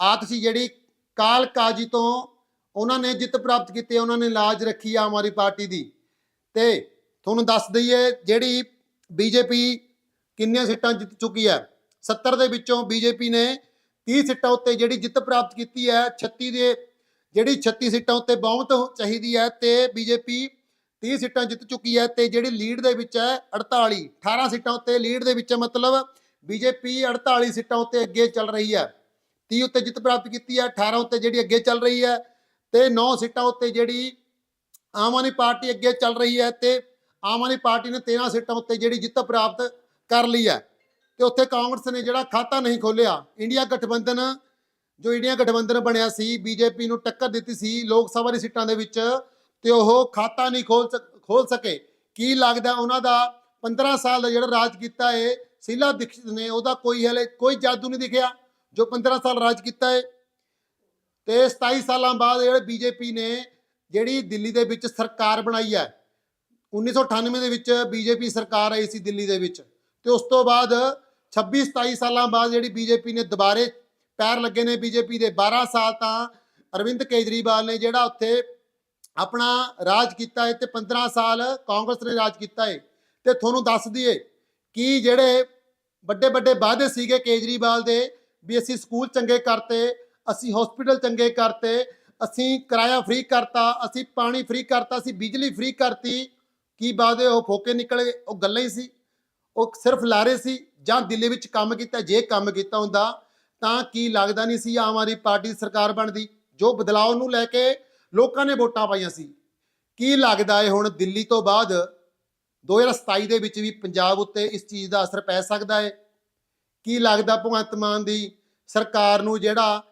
ਆਤਸ਼ੀ ਜਿਹੜੀ ਕਾਲ ਕਾਜੀ ਤੋਂ ਉਹਨਾਂ ਨੇ ਜਿੱਤ ਪ੍ਰਾਪਤ ਕੀਤੀ ਉਹਨਾਂ ਨੇ ਲਾਜ ਰੱਖੀ ਆਮ ਆਦਮੀ ਪਾਰਟੀ ਦੀ। ਤੇ ਤੁਹਾਨੂੰ ਦੱਸ ਦਈਏ ਜਿਹੜੀ ਬੀਜੇਪੀ ਕਿੰਨੀਆਂ ਸੀਟਾਂ ਜਿੱਤ ਚੁੱਕੀ ਹੈ? 70 ਦੇ ਵਿੱਚੋਂ ਬੀਜੇਪੀ ਨੇ 30 ਸੀਟਾਂ ਉੱਤੇ ਜਿਹੜੀ ਜਿੱਤ ਪ੍ਰਾਪਤ ਕੀਤੀ ਹੈ 36 ਦੇ ਜਿਹੜੀ 36 ਸੀਟਾਂ ਉੱਤੇ ਬਹੁਮਤ ਚਾਹੀਦੀ ਹੈ ਤੇ ਬੀਜੇਪੀ 30 ਸੀਟਾਂ ਜਿੱਤ ਚੁੱਕੀ ਹੈ ਤੇ ਜਿਹੜੀ ਲੀਡ ਦੇ ਵਿੱਚ ਹੈ 48 18 ਸੀਟਾਂ ਉੱਤੇ ਲੀਡ ਦੇ ਵਿੱਚ ਹੈ, ਮਤਲਬ ਬੀਜੇਪੀ 48 ਸੀਟਾਂ ਉੱਤੇ ਅੱਗੇ ਚੱਲ ਰਹੀ ਹੈ। 30 ਉੱਤੇ ਜਿੱਤ ਪ੍ਰਾਪਤ ਕੀਤੀ ਹੈ 18 ਉੱਤੇ ਜਿਹੜੀ ਅੱਗੇ ਚੱਲ ਰਹੀ ਹੈ ਤੇ 9 ਸੀਟਾਂ ਉੱਤੇ ਜਿਹੜੀ ਆਮ ਆਦਮੀ ਪਾਰਟੀ ਅੱਗੇ ਚੱਲ ਰਹੀ ਹੈ ਤੇ ਆਮ ਆਦਮੀ ਪਾਰਟੀ ਨੇ 13 ਸੀਟਾਂ ਉੱਤੇ ਜਿਹੜੀ ਜਿੱਤ ਪ੍ਰਾਪਤ ਕਰ ਲਈ ਹੈ ਤੇ ਉੱਥੇ ਕਾਂਗਰਸ ਨੇ ਜਿਹੜਾ ਖਾਤਾ ਨਹੀਂ ਖੋਲਿਆ ਇੰਡੀਆ ਗਠਬੰਧਨ, ਜੋ ਇੰਡੀਆ ਗਠਬੰਧਨ ਬਣਿਆ ਸੀ, ਬੀਜੇਪੀ ਨੂੰ ਟੱਕਰ ਦਿੱਤੀ ਸੀ ਲੋਕ ਸਭਾ ਦੀ ਸੀਟਾਂ ਦੇ ਵਿੱਚ ਤੇ ਉਹ ਖਾਤਾ ਨਹੀਂ ਖੋਲ ਸਕ- ਖੋਲ ਸਕੇ। ਕੀ ਲੱਗਦਾ ਉਹਨਾਂ ਦਾ 15 ਸਾਲ ਦਾ ਜਿਹੜਾ ਰਾਜ ਕੀਤਾ ਹੈ ਸ਼ੀਲਾ ਦੀਕਸ਼ਿਤ ਨੇ, ਉਹਦਾ ਕੋਈ ਹਲੇ ਕੋਈ ਜਾਦੂ ਨਹੀਂ ਦਿਖਿਆ, ਜੋ 15 ਸਾਲ ਰਾਜ ਕੀਤਾ ਹੈ ਤੇ 27 ਸਾਲਾਂ ਬਾਅਦ ਜਿਹੜੇ ਬੀਜੇਪੀ ਨੇ ਜਿਹੜੀ ਦਿੱਲੀ ਦੇ ਵਿੱਚ ਸਰਕਾਰ ਬਣਾਈ ਹੈ 1998 ਦੇ ਵਿੱਚ ਬੀਜੇਪੀ ਸਰਕਾਰ ਆਈ ਸੀ ਦਿੱਲੀ ਦੇ ਵਿੱਚ ਤੇ ਉਸ ਤੋਂ ਬਾਅਦ 26 27 ਸਾਲਾਂ ਬਾਅਦ ਜਿਹੜੀ ਬੀਜੇਪੀ ਨੇ ਦੁਬਾਰੇ ਪੈਰ ਲੱਗੇ ਨੇ ਬੀਜੇਪੀ ਦੇ 12 ਸਾਲ ਤਾਂ ਅਰਵਿੰਦ ਕੇਜਰੀਵਾਲ ਨੇ ਜਿਹੜਾ ਉੱਥੇ ਆਪਣਾ ਰਾਜ ਕੀਤਾ ਹੈ ਤੇ 15 ਸਾਲ ਕਾਂਗਰਸ ਨੇ ਰਾਜ ਕੀਤਾ ਹੈ। ਤੇ ਤੁਹਾਨੂੰ ਦੱਸ ਦਈਏ ਕਿ ਜਿਹੜੇ ਵੱਡੇ ਵੱਡੇ ਵਾਅਦੇ ਸੀਗੇ ਕੇਜਰੀਵਾਲ ਦੇ ਵੀ ਅਸੀਂ ਸਕੂਲ ਚੰਗੇ ਕਰਤੇ ਅਸੀਂ ਹਸਪੀਟਲ ਚੰਗੇ ਕਰਤੇ, ਅਸੀਂ ਕਿਰਾਇਆ ਫ੍ਰੀ ਕਰਤਾ, ਅਸੀਂ ਪਾਣੀ ਫ੍ਰੀ ਕਰਤਾ, ਅਸੀਂ ਬਿਜਲੀ ਫ੍ਰੀ ਕਰਤੀ। ਕੀ ਵਾਅਦੇ ਉਹ ਫੋਕੇ ਨਿਕਲੇ ਉਹ ਗੱਲਾਂ ਹੀ ਸੀ। ਉਹ ਸਿਰਫ ਲਾਰੇ ਸੀ ਜਾਂ ਦਿੱਲੀ ਵਿੱਚ ਕੰਮ ਕੀਤਾ, ਜੇ ਕੰਮ ਕੀਤਾ ਹੁੰਦਾ, ਤਾਂ ਕੀ ਲੱਗਦਾ ਨਹੀਂ ਸੀ ਆਮ ਆਦਮੀ ਪਾਰਟੀ ਦੀ ਸਰਕਾਰ ਬਣਦੀ? ਜੋ ਬਦਲਾਅ ਨੂੰ ਲੈ ਕੇ ਲੋਕਾਂ ਨੇ ਵੋਟਾਂ ਪਾਈਆਂ ਸੀ। ਕੀ ਲੱਗਦਾ ਹੈ ਹੁਣ ਦਿੱਲੀ ਤੋਂ ਬਾਅਦ 2027 ਦੇ ਵਿੱਚ ਵੀ ਪੰਜਾਬ ਉੱਤੇ ਇਸ ਚੀਜ਼ ਦਾ ਅਸਰ ਪੈ ਸਕਦਾ ਹੈ? ਕੀ ਲੱਗਦਾ ਭਗਵੰਤ ਮਾਨ ਦੀ ਸਰਕਾਰ ਨੂੰ ਜਿਹੜਾ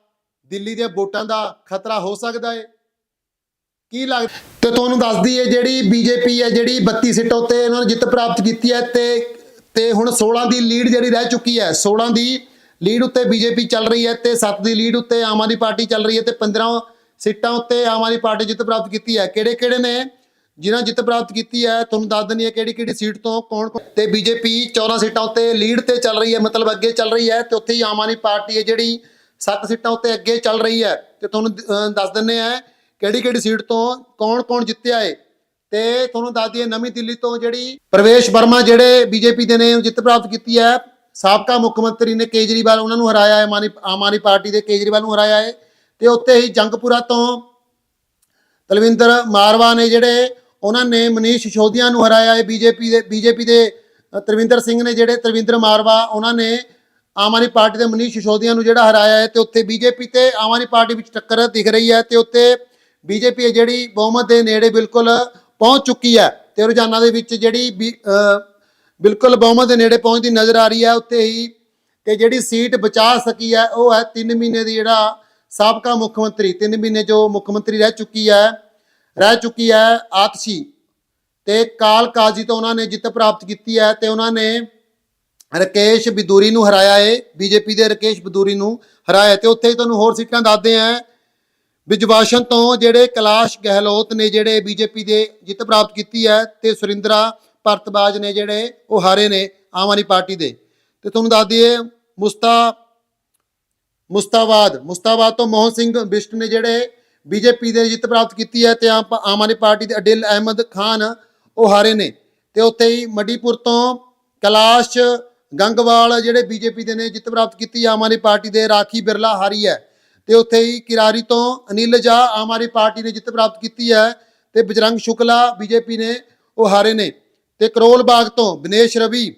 ਦਿੱਲੀ ਦੇ ਵੋਟਾਂ ਦਾ ਖਤਰਾ ਹੋ ਸਕਦਾ ਹੈ? ਕੀ ਲੱਗ ਤੇ ਤੁਹਾਨੂੰ ਦੱਸਦੀ ਹੈ ਜਿਹੜੀ ਬੀਜੇਪੀ ਹੈ, ਜਿਹੜੀ 32 ਸੀਟਾਂ ਉੱਤੇ ਇਹਨਾਂ ਨੇ ਜਿੱਤ ਪ੍ਰਾਪਤ ਕੀਤੀ ਹੈ ਤੇ ਤੇ ਹੁਣ 16 ਦੀ ਲੀਡ ਜਿਹੜੀ ਰਹਿ ਚੁੱਕੀ ਹੈ 16 ਦੀ ਲੀਡ ਉੱਤੇ ਬੀਜੇਪੀ ਚੱਲ ਰਹੀ ਹੈ ਤੇ 7 ਦੀ ਲੀਡ ਉੱਤੇ ਆਮ ਆਦਮੀ ਪਾਰਟੀ ਚੱਲ ਰਹੀ ਹੈ ਤੇ 15 ਸੀਟਾਂ ਉੱਤੇ ਆਮ ਆਦਮੀ ਪਾਰਟੀ ਜਿੱਤ ਪ੍ਰਾਪਤ ਕੀਤੀ ਹੈ। ਕਿਹੜੇ ਕਿਹੜੇ ਨੇ ਜਿਨ੍ਹਾਂ ਜਿੱਤ ਪ੍ਰਾਪਤ ਕੀਤੀ ਹੈ? ਤੁਹਾਨੂੰ ਦੱਸ ਦਿੰਦੀ ਹੈ ਕਿਹੜੀ ਕਿਹੜੀ ਸੀਟ ਤੋਂ ਕੌਣ ਕੌਣ- ਤੇ ਬੀਜੇਪੀ 14 ਸੀਟਾਂ ਉੱਤੇ ਲੀਡ ਤੇ ਚੱਲ ਰਹੀ ਹੈ, ਮਤਲਬ ਅੱਗੇ ਚੱਲ ਰਹੀ ਹੈ ਤੇ ਉੱਥੇ ਹੀ ਆਮ ਆਦਮੀ ਪਾਰਟੀ ਹੈ ਜਿਹੜੀ 7 ਸੀਟਾਂ ਉੱਤੇ ਅੱਗੇ ਚੱਲ ਰਹੀ ਹੈ ਤੇ ਤੁਹਾਨੂੰ ਦੱਸ ਦਿੰਨੇ ਆ ਕਿਹੜੀ ਕਿਹੜੀ ਸੀਟ ਤੋਂ ਕੌਣ ਕੌਣ ਜਿੱਤਿਆ ਏ। ਤੇ ਤੁਹਾਨੂੰ ਦੱਸ ਦਈਏ ਨਵੀਂ ਦਿੱਲੀ ਤੋਂ ਜਿਹੜੀ ਪ੍ਰਵੇਸ਼ ਵਰਮਾ ਜਿਹੜੇ ਬੀਜੇਪੀ ਦੇ ਨੇ ਜਿੱਤ ਪ੍ਰਾਪਤ ਕੀਤੀ ਹੈ। ਸਾਬਕਾ ਮੁੱਖ ਮੰਤਰੀ ਨੇ ਕੇਜਰੀਵਾਲ ਉਹਨਾਂ ਨੂੰ ਹਰਾਇਆ ਹੈ, ਮਾਨੀ, ਆਮ ਆਦਮੀ ਪਾਰਟੀ ਦੇ ਕੇਜਰੀਵਾਲ ਨੂੰ ਹਰਾਇਆ ਹੈ। ਤੇ ਉੱਤੇ ਹੀ ਜੰਗਪੁਰਾ ਤੋਂ ਤਲਵਿੰਦਰ ਮਾਰਵਾ ਨੇ ਜਿਹੜੇ ਉਹਨਾਂ ਨੇ ਮਨੀਸ਼ ਸਿਸੋਦੀਆ ਨੂੰ ਹਰਾਇਆ ਹੈ। ਬੀਜੇਪੀ ਦੇ ਬੀਜੇਪੀ ਦੇ ਤਰਵਿੰਦਰ ਸਿੰਘ ਨੇ ਜਿਹੜੇ ਤਰਵਿੰਦਰ ਮਾਰਵਾ ਉਹਨਾਂ ਨੇ ਆਮ ਆਦਮੀ ਪਾਰਟੀ ਦੇ ਮਨੀਸ਼ ਸਿਸੋਦੀਆ ਨੂੰ ਜਿਹੜਾ ਹਰਾਇਆ ਹੈ ਤੇ ਉੱਥੇ ਬੀਜੇਪੀ ਤੇ ਆਮ ਆਦਮੀ ਪਾਰਟੀ ਵਿੱਚ ਟੱਕਰ ਦਿਖ ਰਹੀ ਹੈ ਤੇ ਉੱਤੇ ਬੀਜੇਪੀ ਹੈ ਜਿਹੜੀ ਬਹੁਮਤ ਦੇ ਨੇੜੇ ਬਿਲਕੁਲ ਪਹੁੰਚ ਚੁੱਕੀ ਹੈ ਤੇ ਰੁਝਾਨਾਂ ਦੇ ਵਿੱਚ ਜਿਹੜੀ ਬੀ- ਬਿਲਕੁਲ ਬਹੁਮਤ ਦੇ ਨੇੜੇ ਪਹੁੰਚਦੀ ਨਜ਼ਰ ਆ ਰਹੀ ਹੈ, ਉੱਥੇ ਹੀ ਤੇ ਜਿਹੜੀ ਸੀਟ ਬਚਾ ਸਕੀ ਹੈ, ਉਹ ਹੈ 3 ਮਹੀਨੇ ਦੀ ਜਿਹੜਾ ਸਾਬਕਾ ਮੁੱਖ ਮੰਤਰੀ 3 ਮਹੀਨੇ ਜੋ ਮੁੱਖ ਮੰਤਰੀ ਰਹਿ ਚੁੱਕੀ ਹੈ, ਰਹਿ ਚੁੱਕੀ ਹੈ ਆਤਸ਼ੀ ਤੇ ਕਾਲ ਕਾਜੀ ਤੋਂ ਉਹਨਾਂ ਨੇ ਜਿੱਤ ਪ੍ਰਾਪਤ ਕੀਤੀ ਹੈ ਤੇ ਉਹਨਾਂ ਨੇ ਰਕੇਸ਼ ਬਿਦੂਰੀ ਨੂੰ ਹਰਾਇਆ ਹੈ ਬੀਜੇਪੀ ਦੇ ਰਕੇਸ਼ ਬਿਦੂਰੀ ਨੂੰ ਹਰਾਇਆ ਤੇ ਉੱਥੇ ਹੀ ਤੁਹਾਨੂੰ ਹੋਰ ਸੀਟਾਂ ਦੱਸਦੇ ਆ ਵਿਜਵਾਸ਼ਨ ਤੋਂ ਜਿਹੜੇ ਕੈਲਾਸ਼ ਗਹਿਲੋਤ ਨੇ ਜਿਹੜੇ ਬੀਜੇਪੀ ਦੇ ਜਿੱਤ ਪ੍ਰਾਪਤ ਕੀਤੀ ਹੈ ਤੇ ਸੁਰਿੰਦਰਾ ਭਰਤਬਾਜ ਨੇ ਜਿਹੜੇ ਉਹ ਹਾਰੇ ਨੇ ਆਮ ਆਦਮੀ ਪਾਰਟੀ ਦੇ। ਤੇ ਤੁਹਾਨੂੰ ਦੱਸ ਦਈਏ ਮੁਸਤਾ ਮੁਸਤਾਬਾਦ ਮੁਸਤਾਬਾਦ ਤੋਂ ਮੋਹਨ ਸਿੰਘ ਬਿਸ਼ਟ ਨੇ ਜਿਹੜੇ ਬੀਜੇਪੀ ਦੇ ਜਿੱਤ ਪ੍ਰਾਪਤ ਕੀਤੀ ਹੈ ਤੇ ਆਮ ਆਮ ਆਦਮੀ ਪਾਰਟੀ ਦੇ ਅਡਿਲ ਅਹਿਮਦ ਖਾਨ ਉਹ ਹਾਰੇ ਨੇ। ਤੇ ਉੱਥੇ ਹੀ ਮੱਡੀਪੁਰ ਤੋਂ ਕੈਲਾਸ਼ ਗੰਗਵਾਲ ਜਿਹੜੇ ਬੀਜੇਪੀ ਦੇ ਨੇ ਜਿੱਤ ਪ੍ਰਾਪਤ ਕੀਤੀ, ਆਮ ਆਦਮੀ ਪਾਰਟੀ ਦੇ ਰਾਖੀ ਬਿਰਲਾ ਹਾਰੀ ਹੈ। ਤੇ ਉੱਥੇ ਹੀ ਕਿਰਾਰੀ ਤੋਂ ਅਨਿਲ ਜਾ ਆਮ ਆਦਮੀ ਪਾਰਟੀ ਨੇ ਜਿੱਤ ਪ੍ਰਾਪਤ ਕੀਤੀ ਹੈ ਤੇ ਬਜਰੰਗ ਸ਼ੁਕਲਾ ਬੀਜੇਪੀ ਨੇ ਉਹ ਹਾਰੇ ਨੇ। ਤੇ ਕਰੋਲ ਬਾਗ ਤੋਂ ਵਿਨੇਸ਼ ਰਵੀ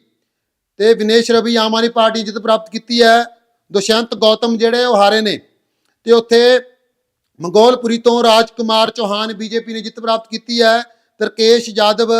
ਤੇ ਵਿਨੇਸ਼ ਰਵੀ ਆਮ ਆਦਮੀ ਪਾਰਟੀ ਨੇ ਜਿੱਤ ਪ੍ਰਾਪਤ ਕੀਤੀ ਹੈ। ਦੁਸ਼ਯੰਤ ਗੌਤਮ ਜਿਹੜੇ ਉਹ ਹਾਰੇ ਨੇ। ਤੇ ਉੱਥੇ ਮੰਗੋਲਪੁਰੀ ਤੋਂ ਰਾਜਕੁਮਾਰ ਚੌਹਾਨ ਬੀਜੇਪੀ ਨੇ ਜਿੱਤ ਪ੍ਰਾਪਤ ਕੀਤੀ ਹੈ। ਤਰਕੇਸ਼ ਯਾਦਵ